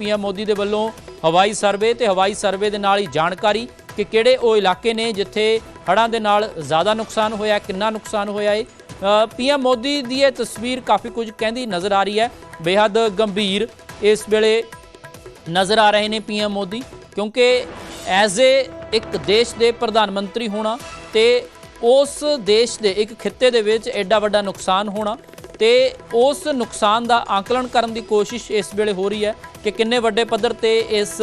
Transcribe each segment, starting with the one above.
PM Modi ਦੇ ਵੱਲੋਂ ਹਵਾਈ ਸਰਵੇ ਤੇ ਹਵਾਈ ਸਰਵੇ ਦੇ ਨਾਲ ਹੀ ਜਾਣਕਾਰੀ ਕਿ ਕਿਹੜੇ ਉਹ ਇਲਾਕੇ ਨੇ ਜਿੱਥੇ ਹੜ੍ਹਾਂ ਦੇ ਨਾਲ ਜ਼ਿਆਦਾ ਨੁਕਸਾਨ ਹੋਇਆ, ਕਿੰਨਾ ਨੁਕਸਾਨ ਹੋਇਆ ਹੈ ਪੀਐਮ ਮੋਦੀ ਦੀ ਇਹ ਤਸਵੀਰ ਕਾਫੀ ਕੁਝ ਕਹਿੰਦੀ ਨਜ਼ਰ ਆ ਰਹੀ ਹੈ। ਬੇहद ਗੰਭੀਰ ਇਸ ਵੇਲੇ ਨਜ਼ਰ ਆ ਰਹੇ ਨੇ ਪੀਐਮ ਮੋਦੀ, ਕਿਉਂਕਿ ਐਜ਼ ਏ ਇੱਕ ਦੇਸ਼ ਦੇ ਪ੍ਰਧਾਨ ਮੰਤਰੀ ਹੋਣਾ ਤੇ ਉਸ ਦੇਸ਼ ਦੇ ਇੱਕ ਖਿੱਤੇ ਦੇ ਵਿੱਚ ਐਡਾ ਵੱਡਾ ਨੁਕਸਾਨ ਹੋਣਾ ਤੇ ਉਸ ਨੁਕਸਾਨ ਦਾ ਆਕਲਨ ਕਰਨ ਦੀ ਕੋਸ਼ਿਸ਼ ਇਸ ਵੇਲੇ ਹੋ ਰਹੀ ਹੈ। ਕਿ ਕਿੰਨੇ ਵੱਡੇ ਪੱਧਰ ਤੇ ਇਸ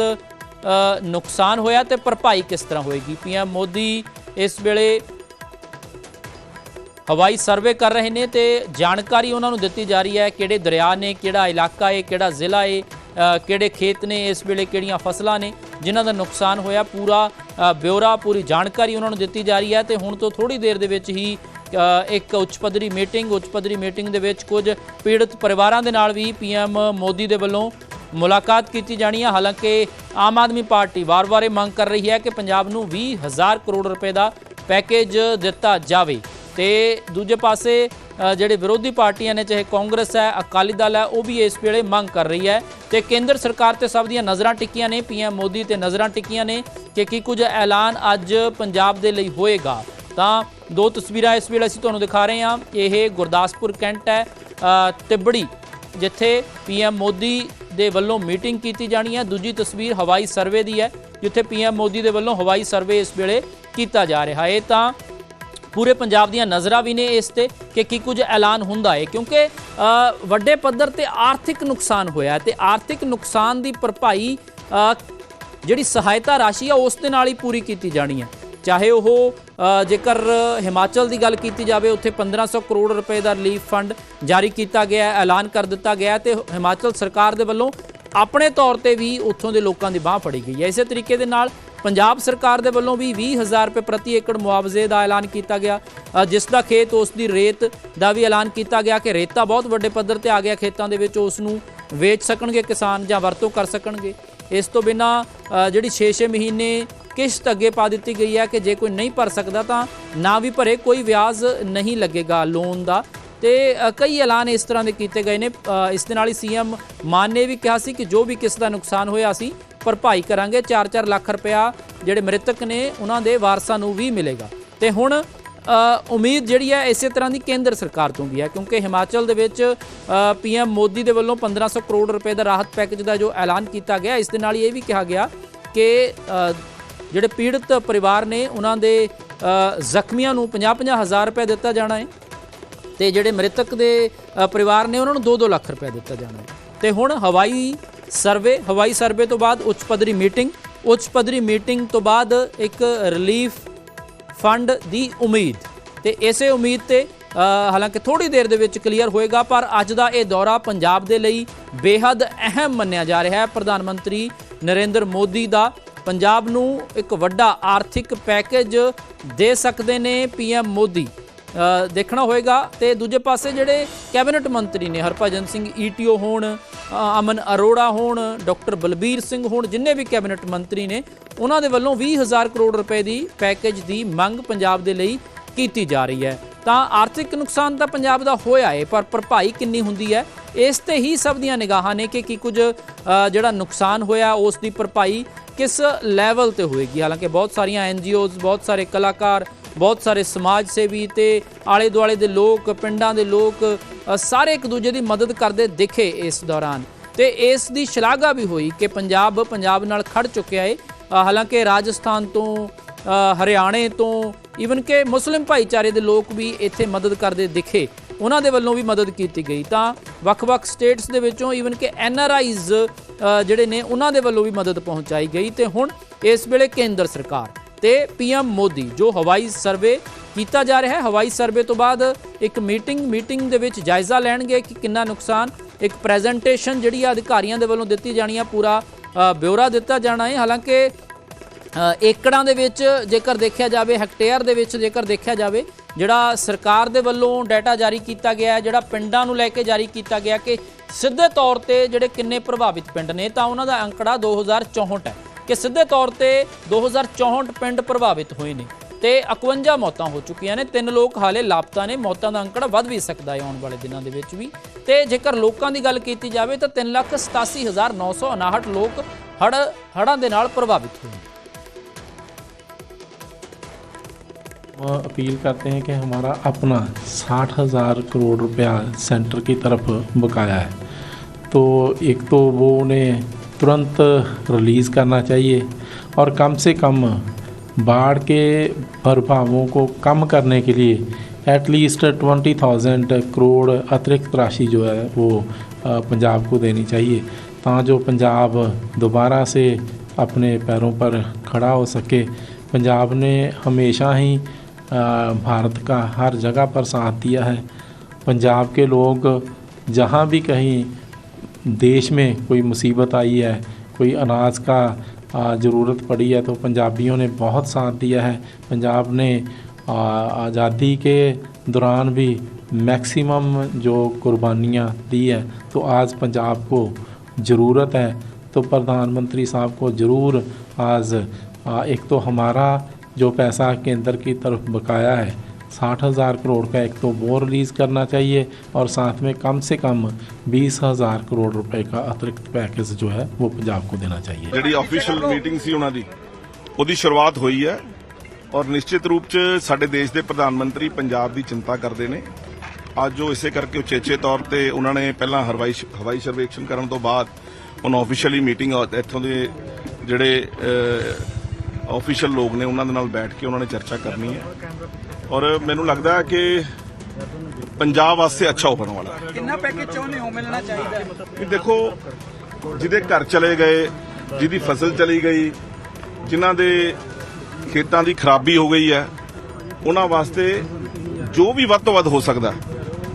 ਨੁਕਸਾਨ ਹੋਇਆ ਤੇ ਭਰਪਾਈ ਕਿਸ ਤਰ੍ਹਾਂ ਹੋਏਗੀ? ਪੀਐਮ ਮੋਦੀ ਇਸ ਵੇਲੇ ਹਵਾਈ ਸਰਵੇ ਕਰ ਰਹੇ ਨੇ ਤੇ ਜਾਣਕਾਰੀ ਉਹਨਾਂ ਨੂੰ ਦਿੱਤੀ ਜਾ ਰਹੀ ਹੈ ਕਿਹੜੇ ਦਰਿਆ ਨੇ ਕਿਹੜਾ ਇਲਾਕਾ ਹੈ ਕਿਹੜਾ ਜ਼ਿਲ੍ਹਾ ਹੈ ਕਿਹੜੇ ਖੇਤ ਨੇ ਇਸ ਵੇਲੇ ਕਿਹੜੀਆਂ ਫਸਲਾਂ ਨੇ ਜਿਨ੍ਹਾਂ ਦਾ ਨੁਕਸਾਨ ਹੋਇਆ। ਪੂਰਾ ਅ, ਬਿਊਰਾ ਪੂਰੀ ਜਾਣਕਾਰੀ ਉਹਨਾਂ ਨੂੰ ਦਿੱਤੀ ਜਾ ਰਹੀ ਹੈ ਤੇ ਹੁਣ ਤੋਂ ਥੋੜੀ ਦੇਰ ਦੇ ਵਿੱਚ ਹੀ ਇੱਕ ਉੱਚ ਪੱਧਰੀ ਮੀਟਿੰਗ ਉੱਚ ਪੱਧਰੀ ਮੀਟਿੰਗ ਦੇ ਵਿੱਚ ਕੁਝ ਪੀੜਤ ਪਰਿਵਾਰਾਂ ਦੇ ਨਾਲ ਵੀ ਪੀਐਮ ਮੋਦੀ ਦੇ ਵੱਲੋਂ ਮੁਲਾਕਾਤ ਕੀਤੀ ਜਾਣੀ ਹੈ ਹਾਲਾਂਕਿ ਆਮ ਆਦਮੀ ਪਾਰਟੀ ਵਾਰ-ਵਾਰ ਇਹ ਮੰਗ ਕਰ ਰਹੀ ਹੈ ਕਿ ਪੰਜਾਬ ਨੂੰ 20000 ਕਰੋੜ ਰੁਪਏ ਦਾ ਪੈਕੇਜ ਦਿੱਤਾ ਜਾਵੇ। ਤੇ ਦੂਜੇ ਪਾਸੇ ਜਿਹੜੇ ਵਿਰੋਧੀ ਪਾਰਟੀਆਂ ਨੇ ਚਾਹੇ ਕਾਂਗਰਸ ਹੈ ਅਕਾਲੀ ਦਲ ਹੈ ਉਹ ਵੀ ਇਸ ਵੇਲੇ ਮੰਗ ਕਰ ਰਹੀ ਹੈ। ਤੇ ਕੇਂਦਰ ਸਰਕਾਰ ਤੇ ਸਭ ਦੀਆਂ ਨਜ਼ਰਾਂ ਟਿੱਕੀਆਂ ਨੇ ਪੀਐਮ ਮੋਦੀ ਤੇ ਨਜ਼ਰਾਂ ਟਿੱਕੀਆਂ ਨੇ ਕਿ ਕੀ ਕੁਝ ਐਲਾਨ ਅੱਜ ਪੰਜਾਬ ਦੇ ਲਈ ਹੋਏਗਾ। ਤਾਂ ਦੋ ਤਸਵੀਰਾਂ ਇਸ ਵੇਲੇ ਅਸੀਂ ਤੁਹਾਨੂੰ ਦਿਖਾ ਰਹੇ ਹਾਂ। ਇਹ ਗੁਰਦਾਸਪੁਰ ਕੈਂਟ ਹੈ ਅ, ਤਿੱਬੜੀ ਜਿੱਥੇ ਪੀਐਮ ਮੋਦੀ ਦੇ ਵੱਲੋਂ ਮੀਟਿੰਗ ਕੀਤੀ ਜਾਣੀ ਹੈ। ਦੂਜੀ ਤਸਵੀਰ ਹਵਾਈ ਸਰਵੇ ਦੀ ਹੈ, ਜਿੱਥੇ ਪੀਐਮ ਮੋਦੀ ਦੇ ਵੱਲੋਂ ਹਵਾਈ ਸਰਵੇ ਇਸ ਵੇਲੇ ਕੀਤਾ ਜਾ ਰਿਹਾ ਹੈ। ਤਾਂ ਪੂਰੇ ਪੰਜਾਬ ਦੀਆਂ ਨਜ਼ਰਾਂ ਵੀ ਨੇ ਇਸ ਤੇ ਕਿ ਕੀ ਕੁਝ ਐਲਾਨ ਹੁੰਦਾ ਹੈ, ਕਿਉਂਕਿ ਵੱਡੇ ਪੱਧਰ ਤੇ ਆਰਥਿਕ ਨੁਕਸਾਨ ਹੋਇਆ ਹੈ ਤੇ ਆਰਥਿਕ ਨੁਕਸਾਨ ਦੀ ਭਰਪਾਈ ਜਿਹੜੀ ਸਹਾਇਤਾ ਰਾਸ਼ੀ ਆ, ਉਸ ਦੇ ਨਾਲ ਹੀ ਪੂਰੀ ਕੀਤੀ ਜਾਣੀ ਹੈ। ਚਾਹੇ ਉਹ ਜੇਕਰ ਹਿਮਾਚਲ ਦੀ ਗੱਲ ਕੀਤੀ ਜਾਵੇ, ਉੱਥੇ 1500 ਕਰੋੜ ਰੁਪਏ ਦਾ ਰਿਲੀਫ ਫੰਡ ਜਾਰੀ ਕੀਤਾ ਗਿਆ ਹੈ, ਐਲਾਨ ਕਰ ਦਿੱਤਾ ਗਿਆ ਹੈ ਤੇ ਹਿਮਾਚਲ ਸਰਕਾਰ ਦੇ ਵੱਲੋਂ ਆਪਣੇ ਤੌਰ ਤੇ ਵੀ ਉੱਥੋਂ ਦੇ ਲੋਕਾਂ ਦੀ ਬਾਹ ਫੜੀ ਗਈ ਹੈ। ਇਸੇ ਤਰੀਕੇ ਦੇ ਨਾਲ ਪੰਜਾਬ ਸਰਕਾਰ ਦੇ ਵੱਲੋਂ ਵੀ 20000 ਰੁਪਏ ਪ੍ਰਤੀ ਏਕੜ ਮੁਆਵਜ਼ੇ ਦਾ ਐਲਾਨ ਕੀਤਾ ਗਿਆ। ਜਿਸ ਦਾ ਖੇਤ ਉਸ ਦੀ ਰੇਤ ਦਾ ਵੀ ਐਲਾਨ ਕੀਤਾ ਗਿਆ ਕਿ ਰੇਤਾ ਬਹੁਤ ਵੱਡੇ ਪੱਧਰ ਤੇ ਆ ਗਿਆ, ਖੇਤਾਂ ਦੇ ਵਿੱਚ ਉਸ ਨੂੰ ਵੇਚ ਸਕਣਗੇ ਕਿਸਾਨ ਜਾਂ ਵਰਤੋਂ ਕਰ ਸਕਣਗੇ। ਇਸ ਤੋਂ ਬਿਨਾ ਜਿਹੜੀ 6-6 ਮਹੀਨੇ ਕਿਸ਼ਤ ਅੱਗੇ ਪਾ ਦਿੱਤੀ ਗਈ ਹੈ ਕਿ ਜੇ ਕੋਈ ਨਹੀਂ ਭਰ ਸਕਦਾ ਤਾਂ ਨਾ ਵੀ ਭਰੇ, ਕੋਈ ਵਿਆਜ ਨਹੀਂ ਲੱਗੇਗਾ ਲੋਨ ਦਾ। ਤੇ ਕਈ ਐਲਾਨ ਇਸ ਤਰ੍ਹਾਂ ਦੇ ਕੀਤੇ ਗਏ ਨੇ। ਇਸ ਦੇ ਨਾਲ ਹੀ ਸੀਐਮ ਮਾਨ ਨੇ ਵੀ ਕਿਹਾ ਸੀ ਕਿ ਜੋ ਵੀ ਕਿਸ ਦਾ ਨੁਕਸਾਨ ਹੋਇਆ ਸੀ ਭਰਪਾਈ ਕਰਾਂਗੇ। 4-4 ਲੱਖ ਰੁਪਇਆ ਜਿਹੜੇ ਮ੍ਰਿਤਕ ਨੇ, ਉਹਨਾਂ ਦੇ ਵਾਰਸਾਂ ਨੂੰ ਵੀ ਮਿਲੇਗਾ। ਤੇ ਹੁਣ ਉਮੀਦ ਜਿਹੜੀ ਹੈ ਇਸੇ ਤਰ੍ਹਾਂ ਦੀ ਕੇਂਦਰ ਸਰਕਾਰ ਤੋਂ ਵੀ ਹੈ, ਕਿਉਂਕਿ ਹਿਮਾਚਲ ਦੇ ਵਿੱਚ ਪੀਐਮ ਮੋਦੀ ਦੇ ਵੱਲੋਂ 1500 ਕਰੋੜ ਰੁਪਏ ਦਾ ਰਾਹਤ ਪੈਕੇਜ ਦਾ ਜੋ ਐਲਾਨ ਕੀਤਾ ਗਿਆ, ਇਸ ਦੇ ਨਾਲ ਹੀ ਇਹ ਵੀ ਕਿਹਾ ਗਿਆ ਕਿ ਜਿਹੜੇ ਪੀੜਤ ਪਰਿਵਾਰ ਨੇ ਉਹਨਾਂ ਦੇ ਜ਼ਖਮੀਆਂ ਨੂੰ 50-50 ਹਜ਼ਾਰ ਰੁਪਏ ਦਿੱਤਾ ਜਾਣਾ ਹੈ ਤੇ ਜਿਹੜੇ ਮ੍ਰਿਤਕ ਦੇ ਪਰਿਵਾਰ ਨੇ ਉਹਨਾਂ ਨੂੰ 2-2 ਲੱਖ ਰੁਪਏ ਦਿੱਤਾ ਜਾਣਾ ਹੈ। ਤੇ ਹੁਣ ਹਵਾਈ ਸਰਵੇ ਹਵਾਈ ਸਰਵੇ ਤੋਂ ਬਾਅਦ ਉੱਚ ਪੱਧਰੀ ਮੀਟਿੰਗ, ਉੱਚ ਪੱਧਰੀ ਮੀਟਿੰਗ ਤੋਂ ਬਾਅਦ ਇੱਕ ਰਿਲੀਫ ਫੰਡ ਦੀ ਉਮੀਦ। ਤੇ ਇਸੇ ਉਮੀਦ ਤੇ ਹਾਲਾਂਕਿ ਥੋੜੀ ਦੇਰ ਦੇ ਵਿੱਚ ਕਲੀਅਰ ਹੋਏਗਾ, ਪਰ ਅੱਜ ਦਾ ਇਹ ਦੌਰਾ ਪੰਜਾਬ ਦੇ ਲਈ ਬੇहद ਅਹਿਮ ਮੰਨਿਆ ਜਾ ਰਿਹਾ ਹੈ। ਪ੍ਰਧਾਨ ਮੰਤਰੀ ਨਰਿੰਦਰ ਮੋਦੀ ਦਾ ਪੰਜਾਬ ਨੂੰ ਇੱਕ ਵੱਡਾ ਆਰਥਿਕ ਪੈਕੇਜ ਦੇ ਸਕਦੇ ਨੇ ਪੀਐਮ ਮੋਦੀ। ਦੇਖਣਾ ਹੋਏਗਾ ਤੇ ਦੂਜੇ ਪਾਸੇ ਜਿਹੜੇ ਕੈਬਨਿਟ ਮੰਤਰੀ ਨੇ ਹਰਭਜਨ ਸਿੰਘ ਈਟੀਓ ਹੋਣ ਅਮਨ ਅਰੋੜਾ ਹੋਣ, ਡਾਕਟਰ ਬਲਬੀਰ ਸਿੰਘ ਹੋਣ, ਜਿੰਨੇ ਵੀ ਕੈਬਨਿਟ ਮੰਤਰੀ ਨੇ, ਉਹਨਾਂ ਦੇ ਵੱਲੋਂ 20000 ਕਰੋੜ ਰੁਪਏ ਦੀ ਪੈਕੇਜ ਦੀ ਮੰਗ ਪੰਜਾਬ ਦੇ ਲਈ ਕੀਤੀ ਜਾ ਰਹੀ ਹੈ। ਤਾਂ ਆਰਥਿਕ ਨੁਕਸਾਨ ਤਾਂ ਪੰਜਾਬ ਦਾ ਹੋਇਆ ਏ, ਪਰ ਭਰਪਾਈ ਕਿੰਨੀ ਹੁੰਦੀ ਹੈ, ਇਸ ਤੇ ਹੀ ਸਭ ਦੀਆਂ ਨਿਗਾਹਾਂ ਨੇ ਕਿ ਕੀ ਕੁਝ ਜਿਹੜਾ ਨੁਕਸਾਨ ਹੋਇਆ, ਉਸ ਦੀ ਭਰਪਾਈ ਕਿਸ ਲੈਵਲ ਤੇ ਹੋਏਗੀ ਹਾਲਾਂਕਿ ਬਹੁਤ ਸਾਰੀਆਂ ਐਨਜੀਓਜ਼ ਬਹੁਤ ਸਾਰੇ ਕਲਾਕਾਰ ਬਹੁਤ ਸਾਰੇ ਸਮਾਜ ਸੇਵੀ ਤੇ ਆਲੇ ਦੁਆਲੇ ਦੇ ਲੋਕ ਪਿੰਡਾਂ ਦੇ ਲੋਕ ਸਾਰੇ ਇੱਕ ਦੂਜੇ ਦੀ ਮਦਦ ਕਰਦੇ ਦਿਖੇ ਇਸ ਦੌਰਾਨ ਤੇ ਇਸ ਦੀ ਸ਼ਲਾਘਾ ਵੀ ਹੋਈ ਕਿ ਪੰਜਾਬ ਪੰਜਾਬ ਨਾਲ ਖੜ ਚੁੱਕਿਆ ਏ ਹਾਲਾਂਕਿ ਰਾਜਸਥਾਨ ਤੋਂ ਹਰਿਆਣੇ ਤੋਂ ਈਵਨ ਕਿ ਮੁਸਲਿਮ ਭਾਈਚਾਰੇ ਦੇ ਲੋਕ ਵੀ ਇੱਥੇ ਮਦਦ ਕਰਦੇ ਦਿਖੇ ਉਹਨਾਂ ਦੇ ਵੱਲੋਂ ਵੀ ਮਦਦ ਕੀਤੀ ਗਈ ਤਾਂ ਵੱਖ-ਵੱਖ ਸਟੇਟਸ ਦੇ ਵਿੱਚੋਂ ਈਵਨ ਕਿ ਐਨ ਆਰ ਆਈਜ਼ ਜਿਹੜੇ ਨੇ ਉਹਨਾਂ ਦੇ ਵੱਲੋਂ ਵੀ ਮਦਦ ਪਹੁੰਚਾਈ ਗਈ ਤੇ ਹੁਣ ਇਸ ਵੇਲੇ ਕੇਂਦਰ ਸਰਕਾਰ ਤੇ ਪੀਐਮ ਮੋਦੀ ਜੋ ਹਵਾਈ ਸਰਵੇ ਕੀਤਾ ਜਾ ਰਿਹਾ ਹੈ ਹਵਾਈ ਸਰਵੇ ਤੋਂ ਬਾਅਦ ਇੱਕ ਮੀਟਿੰਗ ਮੀਟਿੰਗ ਦੇ ਵਿੱਚ ਜਾਇਜ਼ਾ ਲੈਣਗੇ ਕਿ ਕਿੰਨਾ ਨੁਕਸਾਨ। ਇੱਕ ਪ੍ਰੈਜੈਂਟੇਸ਼ਨ ਜਿਹੜੀ ਆ ਅਧਿਕਾਰੀਆਂ ਦੇ ਵੱਲੋਂ ਦਿੱਤੀ ਜਾਣੀ ਆ ਪੂਰਾ ਅ, ਬਿਊਰਾ ਦਿੱਤਾ ਜਾਣਾ ਹੈ ਹਾਲਾਂਕਿ ਏਕੜਾਂ ਦੇ ਵਿੱਚ ਜੇਕਰ ਦੇਖਿਆ ਜਾਵੇ ਹੈਕਟੇਅਰ ਦੇ ਵਿੱਚ ਜੇਕਰ ਦੇਖਿਆ ਜਾਵੇ ਜਿਹੜਾ ਸਰਕਾਰ ਦੇ ਵੱਲੋਂ ਡਾਟਾ ਜਾਰੀ ਕੀਤਾ ਗਿਆ ਹੈ, ਜਿਹੜਾ ਪਿੰਡਾਂ ਨੂੰ ਲੈ ਕੇ ਜਾਰੀ ਕੀਤਾ ਗਿਆ ਕਿ ਸਿੱਧੇ ਤੌਰ ਤੇ ਜਿਹੜੇ ਕਿੰਨੇ ਪ੍ਰਭਾਵਿਤ ਪਿੰਡ ਨੇ, ਤਾਂ ਉਹਨਾਂ ਦਾ ਅੰਕੜਾ 2064 ਹੈ ਕਿ ਸਿੱਧੇ ਤੌਰ ਤੇ 2064 ਪਿੰਡ ਪ੍ਰਭਾਵਿਤ ਹੋਏ ਨੇ ਤੇ 51 ਮੌਤਾਂ ਹੋ ਚੁੱਕੀਆਂ ਨੇ। ਤਿੰਨ ਲੋਕ ਹਾਲੇ ਲਾਪਤਾ ਨੇ, ਮੌਤਾਂ ਦਾ ਅੰਕੜਾ ਵੱਧ ਵੀ ਸਕਦਾ ਹੈ ਆਉਣ ਵਾਲੇ ਦਿਨਾਂ ਦੇ ਵਿੱਚ ਵੀ। ਤੇ ਜੇਕਰ ਲੋਕਾਂ ਦੀ ਗੱਲ ਕੀਤੀ ਜਾਵੇ ਤਾਂ 387959 ਲੋਕ ਹੜ ਹੜ੍ਹਾਂ ਦੇ ਨਾਲ ਪ੍ਰਭਾਵਿਤ ਹੋਏ ਨੇ। अपील करते हैं कि हमारा अपना साठ हज़ार करोड़ रुपया सेंटर की तरफ़ बकाया है। तो एक तो वो उन्हें तुरंत रिलीज़ करना चाहिए और कम से कम बाढ़ के प्रभावों को कम करने के लिए एटलीस्ट ट्वेंटी थाउज़ेंड करोड़ अतिरिक्त राशि जो है वो पंजाब को देनी चाहिए ता जो पंजाब दोबारा से अपने पैरों पर खड़ा हो सके। पंजाब ने हमेशा ही भारत का हर जगह पर साथ दिया है। पंजाब के लोग जहाँ भी कहीं देश में कोई मुसीबत आई है, कोई अनाज का ज़रूरत पड़ी है तो पंजाबियों ने बहुत साथ दिया है। पंजाब ने आज़ादी के दौरान भी मैक्सिमम जो कुर्बानियाँ दी है तो आज पंजाब को ज़रूरत है। तो प्रधानमंत्री साहब को ज़रूर आज एक तो हमारा जो पैसा केंद्र की तरफ बकाया है साठ हज़ार करोड़ का एक तो वो रिलीज़ करना चाहिए और साथ में कम से कम बीस हज़ार करोड़ रुपए का अतिरिक्त पैकेज जो है वो पंजाब को देना चाहिए ਜਿਹੜੀ ਆਫੀਸ਼ੀਅਲ ਮੀਟਿੰਗ ਸੀ ਉਹਨਾਂ ਦੀ ਉਹਦੀ ਸ਼ੁਰੂਆਤ ਹੋਈ ਹੈ ਔਰ ਨਿਸ਼ਚਿਤ ਰੂਪ 'ਚ ਸਾਡੇ ਦੇਸ਼ ਦੇ ਪ੍ਰਧਾਨ ਮੰਤਰੀ ਪੰਜਾਬ ਦੀ ਚਿੰਤਾ ਕਰਦੇ ਨੇ ਅੱਜ ਉਹ ਇਸੇ ਕਰਕੇ ਉਚੇਚੇ ਤੌਰ ਤੇ ਉਹਨਾਂ ਨੇ ਪਹਿਲਾਂ ਹਵਾਈ ਹਵਾਈ ਸਰਵੇਖਣ ਕਰਨ ਤੋਂ ਬਾਅਦ ਉਹਨਾਂ ਆਫੀਸ਼ੀਅਲੀ ਮੀਟਿੰਗ ਇੱਥੋਂ ਦੇ ਜਿਹੜੇ ਆਫੀਸ਼ੀਅਲ ਲੋਕ ਨੇ ਉਹਨਾਂ ਦੇ ਨਾਲ ਬੈਠ ਕੇ ਉਹਨਾਂ ਨੇ ਚਰਚਾ ਕਰਨੀ ਹੈ। ਔਰ ਮੈਨੂੰ ਲੱਗਦਾ ਹੈ ਕਿ ਪੰਜਾਬ ਵਾਸਤੇ ਅੱਛਾ ਹੋਣ ਵਾਲਾ ਹੈ। ਕਿੰਨਾ ਪੈਕੇਜ ਚਾਹੁੰਦੇ ਹੋ ਮਿਲਣਾ ਚਾਹੀਦਾ ਹੈ? ਕਿ ਦੇਖੋ ਜਿਹਦੇ ਘਰ ਚਲੇ ਗਏ ਜਿਹਦੀ ਫਸਲ ਚਲੀ ਗਈ ਜਿਨ੍ਹਾਂ ਦੇ ਖੇਤਾਂ ਦੀ ਖਰਾਬੀ ਹੋ ਗਈ ਹੈ ਉਹਨਾਂ ਵਾਸਤੇ ਜੋ ਵੀ ਵੱਧ ਤੋਂ ਵੱਧ ਹੋ ਸਕਦਾ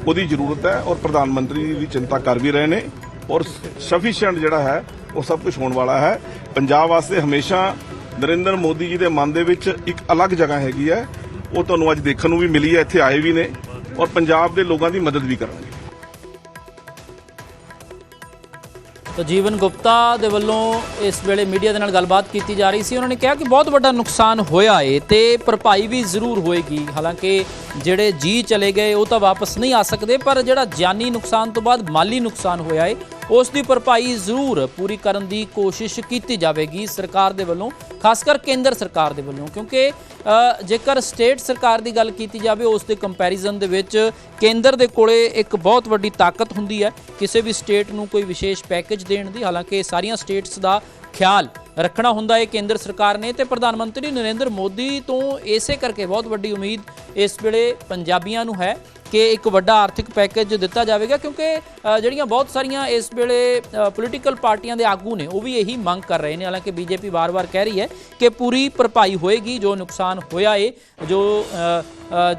ਉਹਦੀ ਜ਼ਰੂਰਤ ਹੈ ਔਰ ਪ੍ਰਧਾਨ ਮੰਤਰੀ ਵੀ ਚਿੰਤਾ ਕਰ ਵੀ ਰਹੇ ਨੇ ਔਰ ਸਫੀਸ਼ੀਐਂਟ ਜਿਹੜਾ ਹੈ ਉਹ ਸਭ ਕੁਝ ਹੋਣ ਵਾਲਾ ਹੈ। ਪੰਜਾਬ ਵਾਸਤੇ ਹਮੇਸ਼ਾ ਨਰਿੰਦਰ ਮੋਦੀ ਜੀ ਦੇ ਮਨ ਦੇ ਵਿੱਚ ਇੱਕ ਅਲੱਗ ਜਗ੍ਹਾ ਹੈਗੀ ਹੈ। ਉਹ ਤੁਹਾਨੂੰ ਅੱਜ ਦੇਖਣ ਨੂੰ ਵੀ ਮਿਲੀ ਹੈ, ਇੱਥੇ ਆਏ ਵੀ ਨੇ ਔਰ ਪੰਜਾਬ ਦੇ ਲੋਕਾਂ ਦੀ ਮਦਦ ਵੀ ਕਰਾਂਗੇ ਤਾਂ ਜੀਵਨ ਗੁਪਤਾ ਦੇ ਵੱਲੋਂ ਇਸ ਵੇਲੇ ਮੀਡੀਆ ਦੇ ਨਾਲ ਗੱਲਬਾਤ ਕੀਤੀ ਜਾ ਰਹੀ ਸੀ। ਉਹਨਾਂ ਨੇ ਕਿਹਾ ਕਿ ਬਹੁਤ ਵੱਡਾ ਨੁਕਸਾਨ ਹੋਇਆ ਏ ਤੇ ਭਰਪਾਈ ਵੀ ਜ਼ਰੂਰ ਹੋਏਗੀ। ਹਾਲਾਂਕਿ ਜਿਹੜੇ ਜੀ ਚਲੇ ਗਏ, ਉਹ ਤਾਂ ਵਾਪਸ ਨਹੀਂ ਆ ਸਕਦੇ, ਪਰ ਜਿਹੜਾ ਜਾਨੀ ਨੁਕਸਾਨ ਤੋਂ ਬਾਅਦ ਮਾਲੀ ਨੁਕਸਾਨ ਹੋਇਆ ਏ ਉਸ ਦੀ ਭਰਪਾਈ ਜ਼ਰੂਰ ਪੂਰੀ ਕਰਨ ਦੀ ਕੋਸ਼ਿਸ਼ ਕੀਤੀ ਜਾਵੇਗੀ ਸਰਕਾਰ ਦੇ ਵੱਲੋਂ, ਖਾਸ ਕਰ ਕੇਂਦਰ ਸਰਕਾਰ ਦੇ ਵੱਲੋਂ, ਕਿਉਂਕਿ ਜੇਕਰ ਸਟੇਟ ਸਰਕਾਰ ਦੀ ਗੱਲ ਕੀਤੀ ਜਾਵੇ, ਉਸ ਦੇ ਕੰਪੈਰੀਜ਼ਨ ਦੇ ਵਿੱਚ ਕੇਂਦਰ ਦੇ ਕੋਲੇ ਇੱਕ ਬਹੁਤ ਵੱਡੀ ਤਾਕਤ ਹੁੰਦੀ ਹੈ, ਕਿਸੇ ਵੀ ਸਟੇਟ ਨੂੰ ਕੋਈ ਵਿਸ਼ੇਸ਼ ਪੈਕੇਜ ਦੇਣ ਦੀ। ਹਾਲਾਂਕਿ ਸਾਰੀਆਂ ਸਟੇਟਸ ਦਾ ਖਿਆਲ ਰੱਖਣਾ ਹੁੰਦਾ ਹੈ ਕੇਂਦਰ ਸਰਕਾਰ ਨੇ ਤੇ ਪ੍ਰਧਾਨ ਮੰਤਰੀ ਨਰਿੰਦਰ ਮੋਦੀ ਤੋਂ ਇਸੇ ਕਰਕੇ ਬਹੁਤ ਵੱਡੀ ਉਮੀਦ ਇਸ ਵੇਲੇ ਪੰਜਾਬੀਆਂ ਨੂੰ ਹੈ। ਕਿ ਇੱਕ ਵੱਡਾ ਆਰਥਿਕ ਪੈਕੇਜ ਦਿੱਤਾ ਜਾਵੇਗਾ ਕਿਉਂਕਿ ਜਿਹੜੀਆਂ ਬਹੁਤ ਸਾਰੀਆਂ ਇਸ ਵੇਲੇ ਪੋਲੀਟੀਕਲ ਪਾਰਟੀਆਂ ਦੇ ਆਗੂ ਨੇ, ਉਹ ਵੀ ਇਹੀ ਮੰਗ ਕਰ ਰਹੇ ਨੇ। ਹਾਲਾਂਕਿ ਬੀਜੇਪੀ ਵਾਰ-ਵਾਰ ਕਹਿ ਰਹੀ ਹੈ ਕਿ ਪੂਰੀ ਭਰਪਾਈ ਹੋਏਗੀ, ਜੋ ਨੁਕਸਾਨ ਹੋਇਆ ਏ, ਜੋ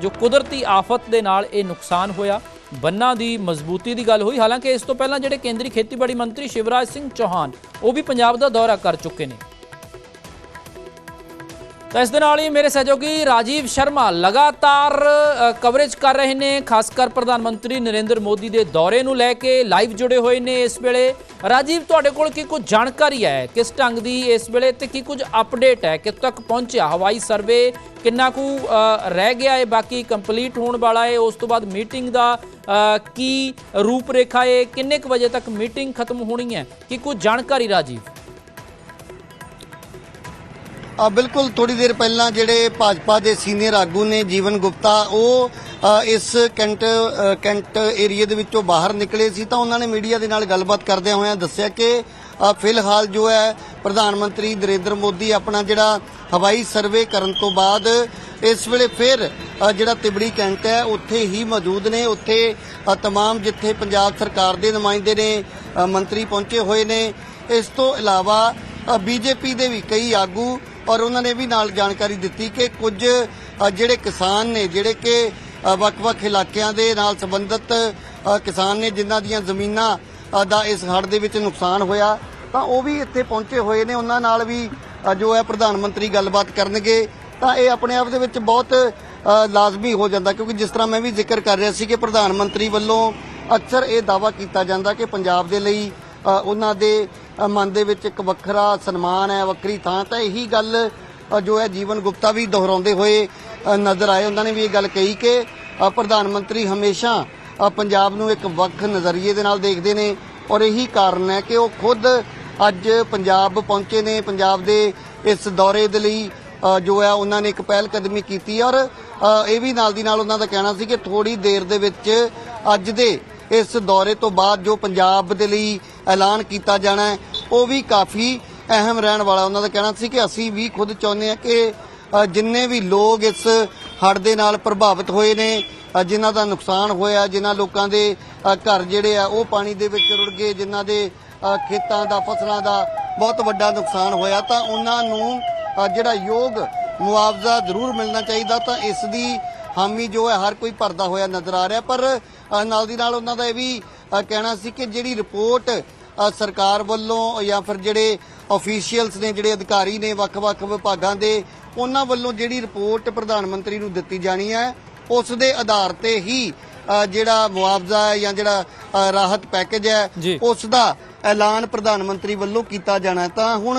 ਜੋ ਕੁਦਰਤੀ ਆਫਤ ਦੇ ਨਾਲ ਇਹ ਨੁਕਸਾਨ ਹੋਇਆ, ਬੰਨਾਂ ਦੀ ਮਜ਼ਬੂਤੀ ਦੀ ਗੱਲ ਹੋਈ। ਹਾਲਾਂਕਿ ਇਸ ਤੋਂ ਪਹਿਲਾਂ ਜਿਹੜੇ ਕੇਂਦਰੀ ਖੇਤੀਬਾੜੀ ਮੰਤਰੀ ਸ਼ਿਵਰਾਜ ਸਿੰਘ ਚੌਹਾਨ, ਉਹ ਵੀ ਪੰਜਾਬ ਦਾ ਦੌਰਾ ਕਰ ਚੁੱਕੇ ਨੇ। ਤਾਂ ਇਸ ਦੇ ਨਾਲ ਹੀ ਮੇਰੇ ਸਹਿਯੋਗੀ ਰਾਜੀਵ ਸ਼ਰਮਾ ਲਗਾਤਾਰ ਕਵਰੇਜ ਕਰ ਰਹੇ ਨੇ ਖਾਸ ਕਰ ਪ੍ਰਧਾਨ ਮੰਤਰੀ ਨਰਿੰਦਰ ਮੋਦੀ ਦੇ ਦੌਰੇ ਨੂੰ ਲੈ ਕੇ ਲਾਈਵ ਜੁੜੇ ਹੋਏ ਨੇ ਇਸ ਵੇਲੇ। ਰਾਜੀਵ ਤੁਹਾਡੇ ਕੋਲ ਕੀ ਕੁਝ ਜਾਣਕਾਰੀ ਹੈ? ਕਿਸ ਢੰਗ ਦੀ ਇਸ ਵੇਲੇ ਤੇ ਕੀ ਕੁਝ ਅਪਡੇਟ ਹੈ? ਕਿੱਥੇ ਤੱਕ ਪਹੁੰਚਿਆ? ਹਵਾਈ ਸਰਵੇ ਕਿੰਨਾ ਕੁ ਰਹਿ ਗਿਆ ਹੈ? ਬਾਕੀ ਕੰਪਲੀਟ ਹੋਣ ਵਾਲਾ ਹੈ। ਉਸ ਤੋਂ ਬਾਅਦ ਮੀਟਿੰਗ ਦਾ ਅ, ਕੀ ਰੂਪਰੇਖਾ ਹੈ? ਕਿੰਨੇ ਕੁ ਵਜੇ ਤੱਕ ਮੀਟਿੰਗ ਖਤਮ ਹੋਣੀ ਹੈ? ਕੀ ਕੁਝ ਜਾਣਕਾਰੀ ਰਾਜੀਵ? ਆ ਬਿਲਕੁਲ ਥੋੜੀ ਦੇਰ ਪਹਿਲਾਂ ਜਿਹੜੇ ਭਾਜਪਾ ਦੇ ਸੀਨੀਅਰ ਆਗੂ ਨੇ ਜੀਵਨ ਗੁਪਤਾ ਉਹ ਅ, ਇਸ ਕੈਂਟ ਅ, ਕੈਂਟ ਏਰੀਆ ਦੇ ਵਿੱਚੋਂ ਬਾਹਰ ਨਿਕਲੇ ਸੀ ਤਾਂ ਉਹਨਾਂ ਨੇ ਮੀਡੀਆ ਦੇ ਨਾਲ ਗੱਲਬਾਤ ਕਰਦਿਆਂ ਹੋਇਆਂ ਦੱਸਿਆ ਕਿ ਅ, ਫਿਲਹਾਲ ਜੋ ਹੈ ਪ੍ਰਧਾਨ ਮੰਤਰੀ ਨਰਿੰਦਰ ਮੋਦੀ ਆਪਣਾ ਜਿਹੜਾ ਹਵਾਈ ਸਰਵੇ ਕਰਨ ਤੋਂ ਬਾਅਦ ਇਸ ਵੇਲੇ ਫਿਰ ਅ, ਜਿਹੜਾ ਤਿਬੜੀ ਕੈਂਟ ਹੈ ਉੱਥੇ ਹੀ ਮੌਜੂਦ ਨੇ ਉੱਥੇ ਅ, तमाम ਜਿੱਥੇ ਪੰਜਾਬ ਸਰਕਾਰ ਦੇ ਨੁਮਾਇੰਦੇ ਨੇ ਅ, ਮੰਤਰੀ ਪਹੁੰਚੇ ਹੋਏ ਨੇ ਇਸ ਤੋਂ ਇਲਾਵਾ ਬੀਜੇਪੀ ਦੇ ਵੀ ਕਈ ਆਗੂ ਔਰ ਉਹਨਾਂ ਨੇ ਵੀ ਨਾਲ ਜਾਣਕਾਰੀ ਦਿੱਤੀ ਕਿ ਕੁਝ ਜਿਹੜੇ ਕਿਸਾਨ ਨੇ, ਜਿਹੜੇ ਕਿ ਵੱਖ-ਵੱਖ ਇਲਾਕਿਆਂ ਦੇ ਨਾਲ ਸੰਬੰਧਿਤ ਕਿਸਾਨ ਨੇ ਜਿਨ੍ਹਾਂ ਦੀਆਂ ਜ਼ਮੀਨਾਂ ਦਾ ਇਸ ਹੜ੍ਹ ਦੇ ਵਿੱਚ ਨੁਕਸਾਨ ਹੋਇਆ, ਤਾਂ ਉਹ ਵੀ ਇੱਥੇ ਪਹੁੰਚੇ ਹੋਏ ਨੇ। ਉਹਨਾਂ ਨਾਲ ਵੀ ਜੋ ਹੈ ਪ੍ਰਧਾਨ ਮੰਤਰੀ ਗੱਲਬਾਤ ਕਰਨਗੇ। ਤਾਂ ਇਹ ਆਪਣੇ ਆਪ ਦੇ ਵਿੱਚ ਬਹੁਤ ਲਾਜ਼ਮੀ ਹੋ ਜਾਂਦਾ, ਕਿਉਂਕਿ ਜਿਸ ਤਰ੍ਹਾਂ ਮੈਂ ਵੀ ਜ਼ਿਕਰ ਕਰ ਰਿਹਾ ਸੀ ਕਿ ਪ੍ਰਧਾਨ ਮੰਤਰੀ ਵੱਲੋਂ ਅਕਸਰ ਇਹ ਦਾਵਾ ਕੀਤਾ ਜਾਂਦਾ ਕਿ ਪੰਜਾਬ ਦੇ ਲਈ ਉਹਨਾਂ ਦੇ ਮਨ ਦੇ ਵਿੱਚ ਇੱਕ ਵੱਖਰਾ ਸਨਮਾਨ ਹੈ, ਵੱਖਰੀ ਥਾਂ ਤਾਂ ਇਹੀ ਗੱਲ ਜੋ ਹੈ ਜੀਵਨ ਗੁਪਤਾ ਵੀ ਦੁਹਰਾਉਂਦੇ ਹੋਏ ਨਜ਼ਰ ਆਏ। ਉਹਨਾਂ ਨੇ ਵੀ ਇਹ ਗੱਲ ਕਹੀ ਕਿ ਪ੍ਰਧਾਨ ਮੰਤਰੀ ਹਮੇਸ਼ਾ ਪੰਜਾਬ ਨੂੰ ਇੱਕ ਵੱਖ ਨਜ਼ਰੀਏ ਦੇ ਨਾਲ ਦੇਖਦੇ ਨੇ ਔਰ ਇਹੀ ਕਾਰਨ ਹੈ ਕਿ ਉਹ ਖੁਦ ਅੱਜ ਪੰਜਾਬ ਪਹੁੰਚੇ ਨੇ, ਪੰਜਾਬ ਦੇ ਇਸ ਦੌਰੇ ਦੇ ਲਈ ਜੋ ਹੈ ਉਹਨਾਂ ਨੇ ਇੱਕ ਪਹਿਲ ਕਦਮੀ ਕੀਤੀ ਔਰ ਇਹ ਵੀ ਨਾਲ ਦੀ ਨਾਲ ਉਹਨਾਂ ਦਾ ਕਹਿਣਾ ਸੀ ਕਿ ਥੋੜੀ ਦੇਰ ਦੇ ਵਿੱਚ ਅੱਜ ਦੇ ਇਸ ਦੌਰੇ ਤੋਂ ਬਾਅਦ ਜੋ ਪੰਜਾਬ ਦੇ ਲਈ ਐਲਾਨ ਕੀਤਾ ਜਾਣਾ ਹੈ। ਉਹ ਵੀ ਕਾਫੀ ਅਹਿਮ ਰਹਿਣ ਵਾਲਾ ਉਹਨਾਂ ਦਾ ਕਹਿਣਾ ਸੀ ਕਿ ਅਸੀਂ ਵੀ ਖੁਦ ਚਾਹੁੰਦੇ ਹਾਂ ਕਿ ਜਿੰਨੇ ਵੀ ਲੋਕ ਇਸ ਹੜ੍ਹ ਦੇ ਨਾਲ ਪ੍ਰਭਾਵਿਤ ਹੋਏ ਨੇ ਅ, ਜਿਨ੍ਹਾਂ ਦਾ ਨੁਕਸਾਨ ਹੋਇਆ ਜਿਨ੍ਹਾਂ ਲੋਕਾਂ ਦੇ ਘਰ ਜਿਹੜੇ ਆ ਉਹ ਪਾਣੀ ਦੇ ਵਿੱਚ ਰੁੜ ਗਏ ਜਿਨ੍ਹਾਂ ਦੇ ਖੇਤਾਂ ਦਾ ਫਸਲਾਂ ਦਾ ਬਹੁਤ ਵੱਡਾ ਨੁਕਸਾਨ ਹੋਇਆ ਤਾਂ ਉਹਨਾਂ ਨੂੰ ਜਿਹੜਾ ਯੋਗ ਮੁਆਵਜ਼ਾ ਜ਼ਰੂਰ ਮਿਲਣਾ ਚਾਹੀਦਾ ਤਾਂ ਇਸ ਦੀ ਹਾਮੀ ਜੋ ਹੈ ਹਰ ਕੋਈ ਭਰਦਾ ਹੋਇਆ ਨਜ਼ਰ ਆ ਰਿਹਾ ਪਰ ਨਾਲ ਦੀ ਨਾਲ ਉਹਨਾਂ ਦਾ ਇਹ ਵੀ ਕਹਿਣਾ ਸੀ ਕਿ ਜਿਹੜੀ ਰਿਪੋਰਟ ਸਰਕਾਰ ਵੱਲੋਂ ਜਾਂ ਫਿਰ ਜਿਹੜੇ ਅਫੀਸ਼ੀਅਲਸ ਨੇ ਜਿਹੜੇ ਅਧਿਕਾਰੀ ਨੇ ਵੱਖ-ਵੱਖ ਵਿਭਾਗਾਂ ਦੇ ਉਹਨਾਂ ਵੱਲੋਂ ਜਿਹੜੀ ਰਿਪੋਰਟ ਪ੍ਰਧਾਨ ਮੰਤਰੀ ਨੂੰ ਦਿੱਤੀ ਜਾਣੀ ਹੈ ਉਸ ਦੇ ਆਧਾਰ ਤੇ ਹੀ ਜਿਹੜਾ ਮੁਆਵਜ਼ਾ ਹੈ ਜਾਂ ਜਿਹੜਾ ਰਾਹਤ ਪੈਕੇਜ ਹੈ। ਉਸ ਦਾ ਐਲਾਨ ਪ੍ਰਧਾਨ ਮੰਤਰੀ ਵੱਲੋਂ ਕੀਤਾ ਜਾਣਾ। ਤਾਂ ਹੁਣ